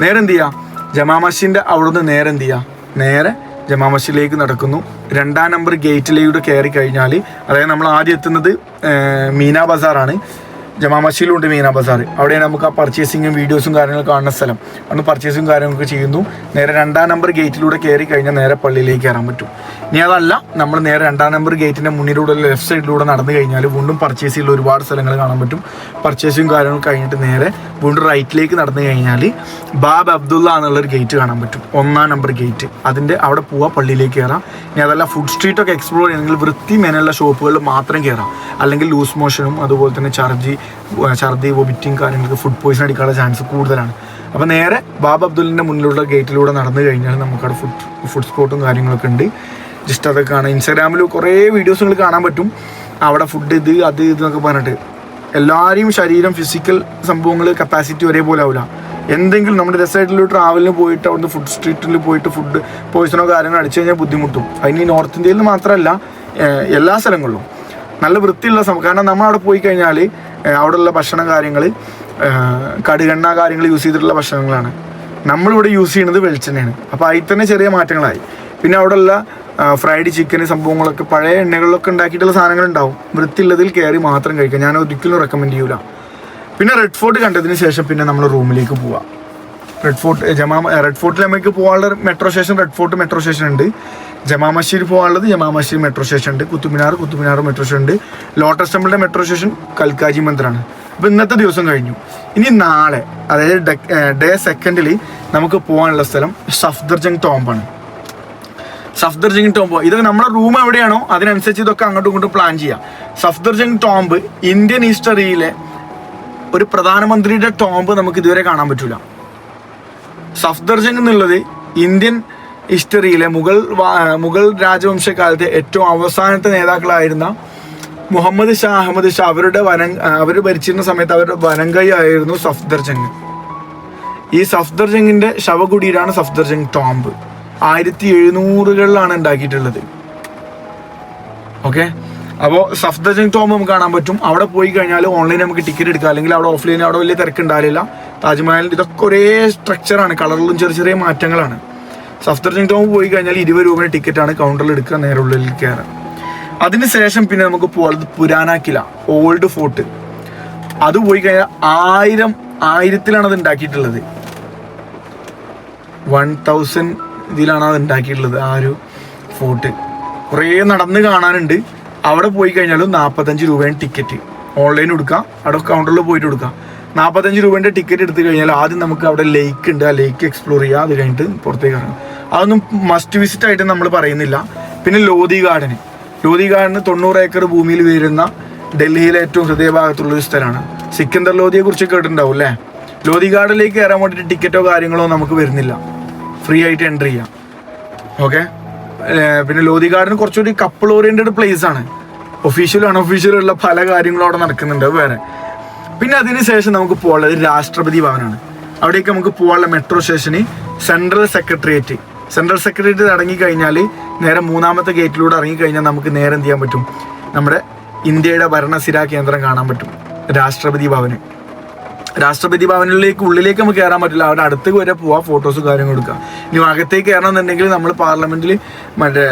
നേരെ എന്ത് ചെയ്യുക ജമാ മസ്ജിദിന്റെ അവിടുന്ന് നേരെ എന്ത് ചെയ്യുക നേരെ ജമാ മസ്ജിദിലേക്ക് നടക്കുന്നു. രണ്ടാം നമ്പർ ഗേറ്റിലൂടെ കയറി കഴിഞ്ഞാൽ അതായത് നമ്മൾ ആദ്യം എത്തുന്നത് മീന ബസാറാണ്. ജമാ മസ്ജിദിലുണ്ട് മീന ബസാർ അവിടെയാണ് നമുക്ക് ആ പർച്ചേസിങ്ങും വീഡിയോസും കാര്യങ്ങളും കാണുന്ന സ്ഥലം. അന്ന് പർച്ചേസും കാര്യങ്ങളൊക്കെ ചെയ്യുന്നു. നേരെ രണ്ടാം നമ്പർ ഗേറ്റിലൂടെ കയറി കഴിഞ്ഞാൽ നേരെ പള്ളിയിലേക്ക് കയറാൻ പറ്റും. ഇനി അതല്ല നമ്മൾ നേരെ രണ്ടാം നമ്പർ ഗേറ്റിന്റെ മുന്നിലൂടെ ലെഫ്റ്റ് സൈഡിലൂടെ നടന്നു കഴിഞ്ഞാൽ വീണ്ടും പർച്ചേസ് ചെയ്യുന്ന ഒരുപാട് സ്ഥലങ്ങൾ കാണാൻ പറ്റും. പർച്ചേസും കാര്യങ്ങളും കഴിഞ്ഞിട്ട് നേരെ വീണ്ടും റൈറ്റിലേക്ക് നടന്നു കഴിഞ്ഞാൽ ബാബ് അബ്ദുള്ള എന്നുള്ളൊരു ഗേറ്റ് കാണാൻ പറ്റും. ഒന്നാം നമ്പർ ഗേറ്റ് അതിന്റെ അവിടെ പോവാ പള്ളിയിലേക്ക് കയറാം. ഇനി അതല്ല ഫുഡ് സ്ട്രീറ്റൊക്കെ എക്സ്പ്ലോർ ചെയ്യണമെങ്കിൽ വൃത്തി മേനുള്ള ഷോപ്പുകളിൽ മാത്രം കയറാം. അല്ലെങ്കിൽ ലൂസ് മോഷനും അതുപോലെ തന്നെ ഛർദി ഛർദി വൊമിറ്റിങ് കാര്യങ്ങൾക്ക് ഫുഡ് പോയിസൺ അടിക്കാനുള്ള ചാൻസ് കൂടുതലാണ്. അപ്പോൾ നേരെ ബാബ് അബ്ദുലിന്റെ മുന്നിലുള്ള ഗേറ്റിലൂടെ നടന്നു കഴിഞ്ഞാൽ നമുക്കവിടെ ഫുഡ് ഫുഡ് സ്പോട്ടും കാര്യങ്ങളൊക്കെ ഉണ്ട്. ജസ്റ്റ് അതൊക്കെ കാണാം. ഇൻസ്റ്റാഗ്രാമിൽ കുറേ വീഡിയോസ് നിങ്ങൾ കാണാൻ പറ്റും. അവിടെ ഫുഡ് ഇത് അത് ഇത് എന്നൊക്കെ പറഞ്ഞിട്ട്. എല്ലാവരെയും ശരീരം ഫിസിക്കൽ സംഭവങ്ങൾ കപ്പാസിറ്റി ഒരേപോലെ ആവില്ല എന്തെങ്കിലും നമ്മുടെ രസമായിട്ടുള്ള ട്രാവലിന് പോയിട്ട് അവിടുന്ന് ഫുഡ് സ്ട്രീറ്റിൽ പോയിട്ട് ഫുഡ് പോയിസണോ കാര്യങ്ങളോ അടിച്ചു കഴിഞ്ഞാൽ ബുദ്ധിമുട്ടും. അതിന് നോർത്ത് ഇന്ത്യയിൽ മാത്രമല്ല എല്ലാ സ്ഥലങ്ങളിലും. നല്ല വൃത്തിയുള്ള കാരണം നമ്മൾ അവിടെ പോയി കഴിഞ്ഞാൽ അവിടെയുള്ള ഭക്ഷണ കാര്യങ്ങൾ കടുകെണ്ണ കാര്യങ്ങൾ യൂസ് ചെയ്തിട്ടുള്ള ഭക്ഷണങ്ങളാണ്. നമ്മളിവിടെ യൂസ് ചെയ്യുന്നത് വെളിച്ചെണ്ണയാണ്. അപ്പോൾ അതിൽ തന്നെ ചെറിയ മാറ്റങ്ങളായി. പിന്നെ അവിടെയുള്ള ഫ്രൈഡ് ചിക്കൻ സംഭവങ്ങളൊക്കെ പഴയ എണ്ണകളിലൊക്കെ ഉണ്ടാക്കിയിട്ടുള്ള സാധനങ്ങൾ ഉണ്ടാവും വൃത്തിയുള്ളതിൽ കയറി മാത്രം കഴിക്കാം ഞാൻ ഒരിക്കലും റെക്കമെൻഡ് ചെയ്യൂല. പിന്നെ റെഡ് ഫോർട്ട് കണ്ടതിന് ശേഷം പിന്നെ നമ്മൾ റൂമിലേക്ക് പോവാം. റെഡ് ഫോർട്ട് ജമാ റെഡ് ഫോർട്ടിൽ നമുക്ക് പോകാനുള്ള metro station red fort metro station ഉണ്ട്. ജമാ മസ്ജിദ് പോകാനുള്ളത് ജമാ മസ്ജിദ് മെട്രോ സ്റ്റേഷൻ ഉണ്ട്. കുത്തുമിനാർ കുത്തുമിനാർ മെട്രോ സ്റ്റേഷൻ ഉണ്ട്. ലോട്ടസ് ടെമ്പിളിന്റെ മെട്രോ സ്റ്റേഷൻ കൽക്കാജി മന്ദിറാണ്. അപ്പോൾ ഇന്നത്തെ ദിവസം കഴിഞ്ഞു. ഇനി നാളെ അതായത് ഡേ സെക്കൻഡിൽ നമുക്ക് പോകാനുള്ള സ്ഥലം സഫ്ദർജംഗ് ടോംബാണ് സഫ്ദർജംഗ് ടോംബ് ഇത് നമ്മുടെ റൂം എവിടെയാണോ അതിനനുസരിച്ച് ഇതൊക്കെ അങ്ങോട്ടും ഇങ്ങോട്ടും പ്ലാൻ ചെയ്യാം. സഫ്ദർജംഗ് ടോംബ് ഇന്ത്യൻ ഹിസ്റ്ററിയിലെ ഒരു പ്രധാനമന്ത്രിയുടെ ടോംബ് നമുക്ക് ഇതുവരെ കാണാൻ സഫ്ദർജംഗ് എന്നുള്ളത് ഇന്ത്യൻ ഹിസ്റ്ററിയിലെ മുഗൾ മുഗൾ രാജവംശകാലത്തെ ഏറ്റവും അവസാനത്തെ നേതാക്കളായിരുന്ന മുഹമ്മദ് ഷാ അഹമ്മദ് ഷാ അവരുടെ വനം അവർ ഭരിച്ചിരുന്ന സമയത്ത് അവരുടെ വനങ്കൈ ആയിരുന്നു സഫ്ദർജംഗ്. ഈ സഫ്ദർജംഗിന്റെ ശവകുടീരാണ് ടോംബ് ആയിരത്തി എഴുന്നൂറുകളിലാണ് ഉണ്ടാക്കിയിട്ടുള്ളത്. ഓക്കെ? അപ്പോൾ സഫ്ദർജംഗ് ടോംബ് നമുക്ക് കാണാൻ പറ്റും. അവിടെ പോയി കഴിഞ്ഞാൽ ഓൺലൈൻ നമുക്ക് ടിക്കറ്റ് എടുക്കാം. അല്ലെങ്കിൽ അവിടെ ഓഫ്ലൈൻ അവിടെ വലിയ തിരക്കുണ്ടാവില്ല. താജ്മഹൽ ഇതൊക്കെ ഒരേ സ്ട്രക്ചറാണ് കളറിലും ചെറിയ ചെറിയ മാറ്റങ്ങളാണ്. സഫ്ദർജംഗ് ടോം പോയി കഴിഞ്ഞാൽ ഇരുപത് രൂപയുടെ ടിക്കറ്റാണ് കൗണ്ടറിൽ എടുക്കുക നേരെ ഉള്ളിൽ കയറാൻ. അതിനുശേഷം പിന്നെ നമുക്ക് പോകുന്നത് പുരാന കില ഓൾഡ് ഫോർട്ട് അത് പോയി കഴിഞ്ഞാൽ ആയിരം ആയിരത്തിലാണ് അത് ഉണ്ടാക്കിയിട്ടുള്ളത്. വൺ തൗസൻഡ് ഇതിലാണ് അത് ഉണ്ടാക്കിയിട്ടുള്ളത് ആ ഒരു ഫോർട്ട് കുറേ നടന്ന് കാണാനുണ്ട്. അവിടെ പോയി കഴിഞ്ഞാലും നാൽപ്പത്തഞ്ച് രൂപയാണ് ടിക്കറ്റ് ഓൺലൈൻ എടുക്കാം. അവിടെ കൗണ്ടറിൽ പോയിട്ട് എടുക്കാം. നാൽപ്പത്തഞ്ച് രൂപേന്റെ ടിക്കറ്റ് എടുത്തു കഴിഞ്ഞാൽ ആദ്യം നമുക്ക് അവിടെ ലേക്ക് ഉണ്ട്. ആ ലേക്ക് എക്സ്പ്ലോർ ചെയ്യുക അത് കഴിഞ്ഞിട്ട് പുറത്തേക്ക് ഇറങ്ങും. അതൊന്നും മസ്റ്റ് വിസിറ്റ് ആയിട്ട് നമ്മൾ പറയുന്നില്ല. പിന്നെ ലോധി ഗാർഡന് ലോധി ഗാർഡന് തൊണ്ണൂറ് ഏക്കർ ഭൂമിയിൽ വരുന്ന ഡൽഹിയിലെ ഏറ്റവും ഹൃദയഭാഗത്തുള്ള ഒരു സ്ഥലമാണ്. സിക്കന്ദർ ലോധിയെ കുറിച്ച് കേട്ടിട്ടുണ്ടാവും അല്ലേ? ലോധി ഗാർഡനിലേക്ക് കയറാൻ വേണ്ടിയിട്ട് ടിക്കറ്റോ കാര്യങ്ങളോ നമുക്ക് വരുന്നില്ല. ഫ്രീ ആയിട്ട് എൻട്രി ചെയ്യാം. ഓക്കെ പിന്നെ ലോധി ഗാർഡൻ കുറച്ചുകൂടി കപ്പിൾ ഓറിയന്റഡ് പ്ലേസ് ആണ്. ഒഫീഷ്യലും അൺഒഫീഷ്യലും ഉള്ള പല കാര്യങ്ങളും അവിടെ നടക്കുന്നുണ്ട്. വേറെ. പിന്നെ അതിന് ശേഷം നമുക്ക് പോകാനുള്ളത് രാഷ്ട്രപതി ഭവനാണ്. അവിടേക്ക് നമുക്ക് പോകാനുള്ള മെട്രോ സ്റ്റേഷന് സെൻട്രൽ സെക്രട്ടേറിയറ്റ് സെൻട്രൽ സെക്രട്ടേറിയറ്റ് ഇറങ്ങി കഴിഞ്ഞാൽ നേരെ മൂന്നാമത്തെ ഗേറ്റിലൂടെ ഇറങ്ങി കഴിഞ്ഞാൽ നമുക്ക് നേരെ എന്ത് ചെയ്യാൻ പറ്റും? നമ്മുടെ ഇന്ത്യയുടെ ഭരണസിരാ കേന്ദ്രം കാണാൻ പറ്റും. രാഷ്ട്രപതി ഭവന്. രാഷ്ട്രപതി ഭവനിലേക്ക് ഉള്ളിലേക്ക് നമുക്ക് കയറാൻ പറ്റില്ല. അവിടെ അടുത്ത് വരെ പോവാ ഫോട്ടോസും കാര്യങ്ങളും എടുക്കാം. ഇനി അകത്തേക്ക് കയറണം എന്നുണ്ടെങ്കിൽ നമ്മൾ പാർലമെന്റിൽ മറ്റേ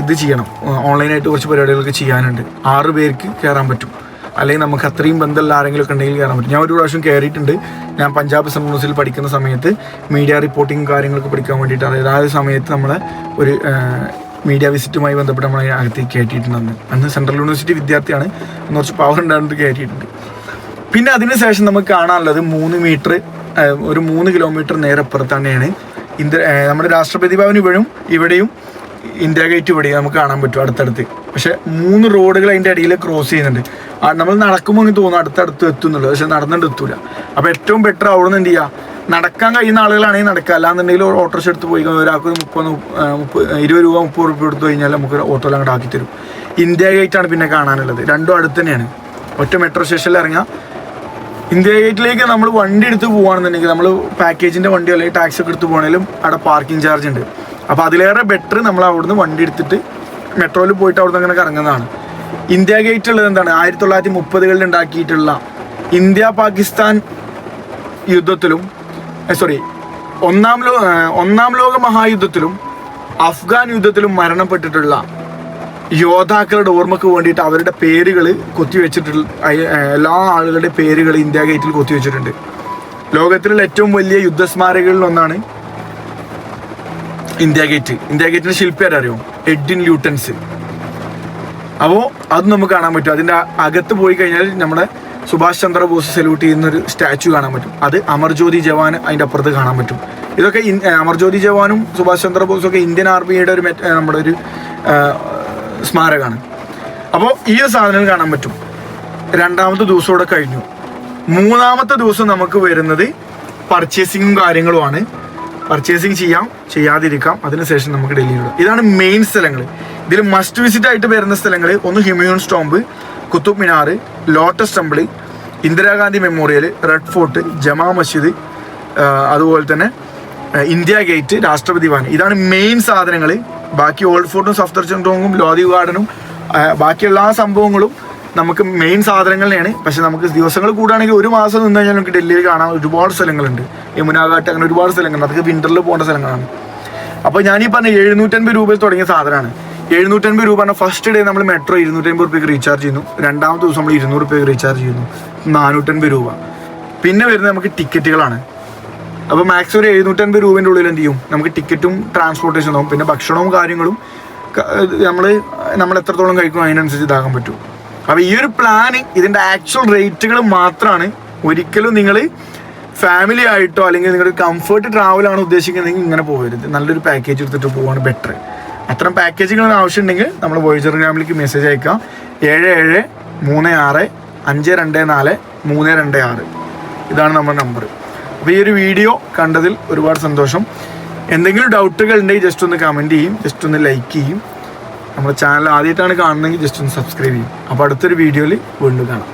ഇത് ചെയ്യണം. ഓൺലൈനായിട്ട് കുറച്ച് പരിപാടികളൊക്കെ ചെയ്യാനുണ്ട്. ആറ് പേർക്ക് കയറാൻ പറ്റും. അല്ലെങ്കിൽ നമുക്ക് അത്രയും ബന്ധമുള്ള ആരെങ്കിലും ഒക്കെ ഉണ്ടെങ്കിൽ കയറാൻ പറ്റും. ഞാൻ ഒരു പ്രാവശ്യം കയറിയിട്ടുണ്ട് ഞാൻ പഞ്ചാബ് യൂണിവേഴ്സിറ്റിയിൽ പഠിക്കുന്ന സമയത്ത് മീഡിയ റിപ്പോർട്ടിങ് കാര്യങ്ങളൊക്കെ പഠിക്കാൻ വേണ്ടിയിട്ട് അതായത് ആ ഒരു സമയത്ത് നമ്മളെ ഒരു മീഡിയ വിസിറ്റുമായി ബന്ധപ്പെട്ട് നമ്മളെ അകത്തേക്ക് കയറ്റിയിട്ടുണ്ട് അന്ന്. സെൻട്രൽ യൂണിവേഴ്സിറ്റി വിദ്യാർത്ഥിയാണ്. അന്ന് കുറച്ച് പവർ ഉണ്ടായിട്ട് കയറ്റിയിട്ടുണ്ട്. പിന്നെ അതിനുശേഷം നമുക്ക് കാണാനുള്ളത് മൂന്ന് മീറ്റർ ഒരു മൂന്ന് കിലോമീറ്റർ നേരെ അപ്പുറത്ത് തന്നെയാണ് ഇന്ത്യ നമ്മുടെ രാഷ്ട്രപതി ഭവൻ ഇവിടെയും ഇവിടെയും ഇന്ത്യ ഗേറ്റ് ഇവിടെ നമുക്ക് കാണാൻ പറ്റും അടുത്തടുത്ത്. പക്ഷെ മൂന്ന് റോഡുകൾ അതിന്റെ ഇടയിൽ ക്രോസ് ചെയ്യുന്നുണ്ട്. നമ്മൾ നടക്കുമ്പോൾ എനിക്ക് തോന്നും അടുത്തടുത്ത് എത്തുന്നുള്ളൂ പക്ഷെ നടന്നിട്ട് എത്തൂല. അപ്പോൾ ഏറ്റവും ബെറ്റർ അവിടെ നിന്ന് എന്ത് ചെയ്യുക നടക്കാൻ കഴിയുന്ന ആളുകളാണെങ്കിൽ നടക്കുക. അല്ലാന്നുണ്ടെങ്കിൽ ഓട്ടോറിക്ഷ എടുത്ത് പോയി ഒരാൾക്ക് ഒരു മുപ്പത് മുപ്പത് ഇരുപത് രൂപ മുപ്പത് രൂപ എടുത്തു കഴിഞ്ഞാൽ നമുക്ക് ഓട്ടോ അങ്ങോട്ട് ആക്കി തരും. ഇന്ത്യ ഗേറ്റ് ആണ് പിന്നെ കാണാനുള്ളത്. രണ്ടും അടുത്ത് തന്നെയാണ്. ഒറ്റ മെട്രോ സ്റ്റേഷനിൽ ഇറങ്ങുക ഇന്ത്യ ഗേറ്റിലേക്ക് നമ്മൾ വണ്ടി എടുത്ത് പോകുകയാണെന്നുണ്ടെങ്കിൽ നമ്മൾ പാക്കേജിന്റെ വണ്ടി അല്ലെങ്കിൽ ടാക്സി ഒക്കെ എടുത്ത് പോകണമെങ്കിലും അവിടെ പാർക്കിംഗ് ചാർജ് ഉണ്ട്. അപ്പോൾ അതിലേറെ ബെറ്റർ നമ്മൾ അവിടുന്ന് വണ്ടി എടുത്തിട്ട് മെട്രോയിൽ പോയിട്ട് അവിടുന്ന് അങ്ങനെ കറങ്ങുന്നതാണ്. ഇന്ത്യ ഗേറ്റ് ഉള്ളത് എന്താണ്? ആയിരത്തി തൊള്ളായിരത്തി മുപ്പതുകളിൽ ഉണ്ടാക്കിയിട്ടുള്ള ഇന്ത്യ പാകിസ്ഥാൻ യുദ്ധത്തിലും സോറി ഒന്നാം ലോ ഒന്നാം ലോക മഹായുദ്ധത്തിലും അഫ്ഗാൻ യുദ്ധത്തിലും മരണപ്പെട്ടിട്ടുള്ള യോദ്ധാക്കളുടെ ഓർമ്മക്ക് വേണ്ടിയിട്ട് അവരുടെ പേരുകൾ കൊത്തിവെച്ചിട്ടുള്ള എല്ലാ ആളുകളുടെ പേരുകൾ ഇന്ത്യ ഗേറ്റിൽ കൊത്തിവെച്ചിട്ടുണ്ട്. ലോകത്തിലുള്ള ഏറ്റവും വലിയ യുദ്ധസ്മാരകങ്ങളിൽ ഒന്നാണ് ഇന്ത്യ ഗേറ്റ്. ഇന്ത്യ ഗേറ്റിന്റെ ശില്പി ആരറിയോ? എഡിൻ ലൂട്ടൻസ് അപ്പോൾ അത് നമുക്ക് കാണാൻ പറ്റും. അതിന്റെ അകത്ത് പോയി കഴിഞ്ഞാൽ നമ്മുടെ സുഭാഷ് ചന്ദ്രബോസ് സല്യൂട്ട് ചെയ്യുന്ന ഒരു സ്റ്റാച്ചു കാണാൻ പറ്റും. അത് അമർജ്യോതി ജവാൻ അതിന്റെ അപ്പുറത്ത് കാണാൻ പറ്റും. ഇതൊക്കെ അമർജ്യോതി ജവാനും സുഭാഷ് ചന്ദ്രബോസും ഒക്കെ ഇന്ത്യൻ ആർമിയുടെ ഒരു നമ്മുടെ ഒരു സ്മാരകമാണ് അപ്പോൾ ഈ ഒരു സാധനം കാണാൻ പറ്റും. രണ്ടാമത്തെ ദിവസം ഇവിടെ കഴിഞ്ഞു. മൂന്നാമത്തെ ദിവസം നമുക്ക് വരുന്നത് പർച്ചേസിങ്ങും കാര്യങ്ങളുമാണ്. പർച്ചേസിങ് ചെയ്യാം ചെയ്യാതിരിക്കാം. അതിനുശേഷം നമുക്ക് ഡൽഹിയിലൂടെ ഇതാണ് മെയിൻ സ്ഥലങ്ങൾ ഇതിൽ മസ്റ്റ് വിസിറ്റ് ആയിട്ട് വരുന്ന സ്ഥലങ്ങൾ ഒന്ന് Humayun സ്റ്റോംബ് കുത്തുബ് Minar lotus temple Indira Gandhi memorial red fort Jama മസ്ജിദ് അതുപോലെ തന്നെ ഇന്ത്യ ഗേറ്റ് രാഷ്ട്രപതി ഭവൻ. ഇതാണ് മെയിൻ സാധനങ്ങൾ ബാക്കി ഓൾഡ് ഫോർട്ടും സഫ്തർ ചന്ദ്രോങ്ങും ലോധി ഗാർഡനും ബാക്കിയുള്ള ആ, സംഭവങ്ങളും നമുക്ക് മെയിൻ സാധനങ്ങൾ തന്നെയാണ് പക്ഷെ നമുക്ക് ദിവസങ്ങൾ കൂടുകയാണെങ്കിൽ ഒരു മാസം നിന്ന് കഴിഞ്ഞാൽ നമുക്ക് ഡൽഹിയിൽ കാണാൻ ഒരുപാട് സ്ഥലങ്ങളുണ്ട്. യമുനാഘാട്ട് അങ്ങനെ ഒരുപാട് സ്ഥലങ്ങളുണ്ട്. അതൊക്കെ വിന്ററിൽ പോകേണ്ട സ്ഥലങ്ങളാണ്. അപ്പോൾ ഞാൻ ഈ പറഞ്ഞ എഴുന്നൂറ്റൻപത് രൂപയിൽ തുടങ്ങിയ സാധനമാണ്. എഴുന്നൂറ്റൻപത് രൂപ പറഞ്ഞാൽ ഫസ്റ്റ് ഡേ നമ്മൾ മെട്രോ ഇരുന്നൂറ്റൻപത് റുപ്യക്ക് റീചാർജ് ചെയ്യുന്നു. രണ്ടാമത്തെ ദിവസം നമ്മൾ ഇരുന്നൂറ് റുപ്യക്ക് റീചാർജ് ചെയ്യുന്നു. നാനൂറ്റൻപത് രൂപ. പിന്നെ വരുന്നത് നമുക്ക് ടിക്കറ്റുകളാണ്. അപ്പോൾ മാക്സിമം ഒരു എഴുന്നൂറ്റൻപത് രൂപേന്റെ ഉള്ളിൽ എന്ത് ചെയ്യും? നമുക്ക് ടിക്കറ്റും ട്രാൻസ്പോർട്ടേഷനും പിന്നെ ഭക്ഷണവും കാര്യങ്ങളും നമ്മൾ നമ്മൾ എത്രത്തോളം കഴിക്കും അതിനനുസരിച്ച് ഇതാക്കാൻ പറ്റും. അപ്പോൾ ഈ ഒരു പ്ലാന് ഇതിന്റെ ആക്ച്വൽ റേറ്റുകൾ മാത്രമാണ് ഒരിക്കലും നിങ്ങൾ ഫാമിലി ആയിട്ടോ അല്ലെങ്കിൽ നിങ്ങളുടെ കംഫർട്ട് ആണ് ഉദ്ദേശിക്കുന്നതെങ്കിൽ ഇങ്ങനെ പോകരുത്. നല്ലൊരു പാക്കേജ് എടുത്തിട്ട് പോവാണ് ബെറ്റർ അത്തരം പാക്കേജുകൾ ആവശ്യമുണ്ടെങ്കിൽ നമ്മൾ വോയിസ് ഗ്രാമിലേക്ക് മെസ്സേജ് അയക്കാം. ഏഴ് ഏഴ് മൂന്ന് ആറ് അഞ്ച് രണ്ട് നാല് മൂന്ന് രണ്ട് ആറ്. ഇതാണ് നമ്മുടെ നമ്പർ അപ്പോൾ ഈ ഒരു വീഡിയോ കണ്ടതിൽ ഒരുപാട് സന്തോഷം. എന്തെങ്കിലും ഡൗട്ടുകൾ ഉണ്ടെങ്കിൽ ജസ്റ്റ് ഒന്ന് കമന്റ് ചെയ്യും. ജസ്റ്റ് ഒന്ന് ലൈക്ക് ചെയ്യും. നമ്മുടെ ചാനൽ ആദ്യമായിട്ടാണ് കാണുന്നതെങ്കിൽ ജസ്റ്റ് ഒന്ന് സബ്സ്ക്രൈബ് ചെയ്യും. അപ്പോൾ അടുത്തൊരു വീഡിയോയിൽ വീണ്ടും കാണാം.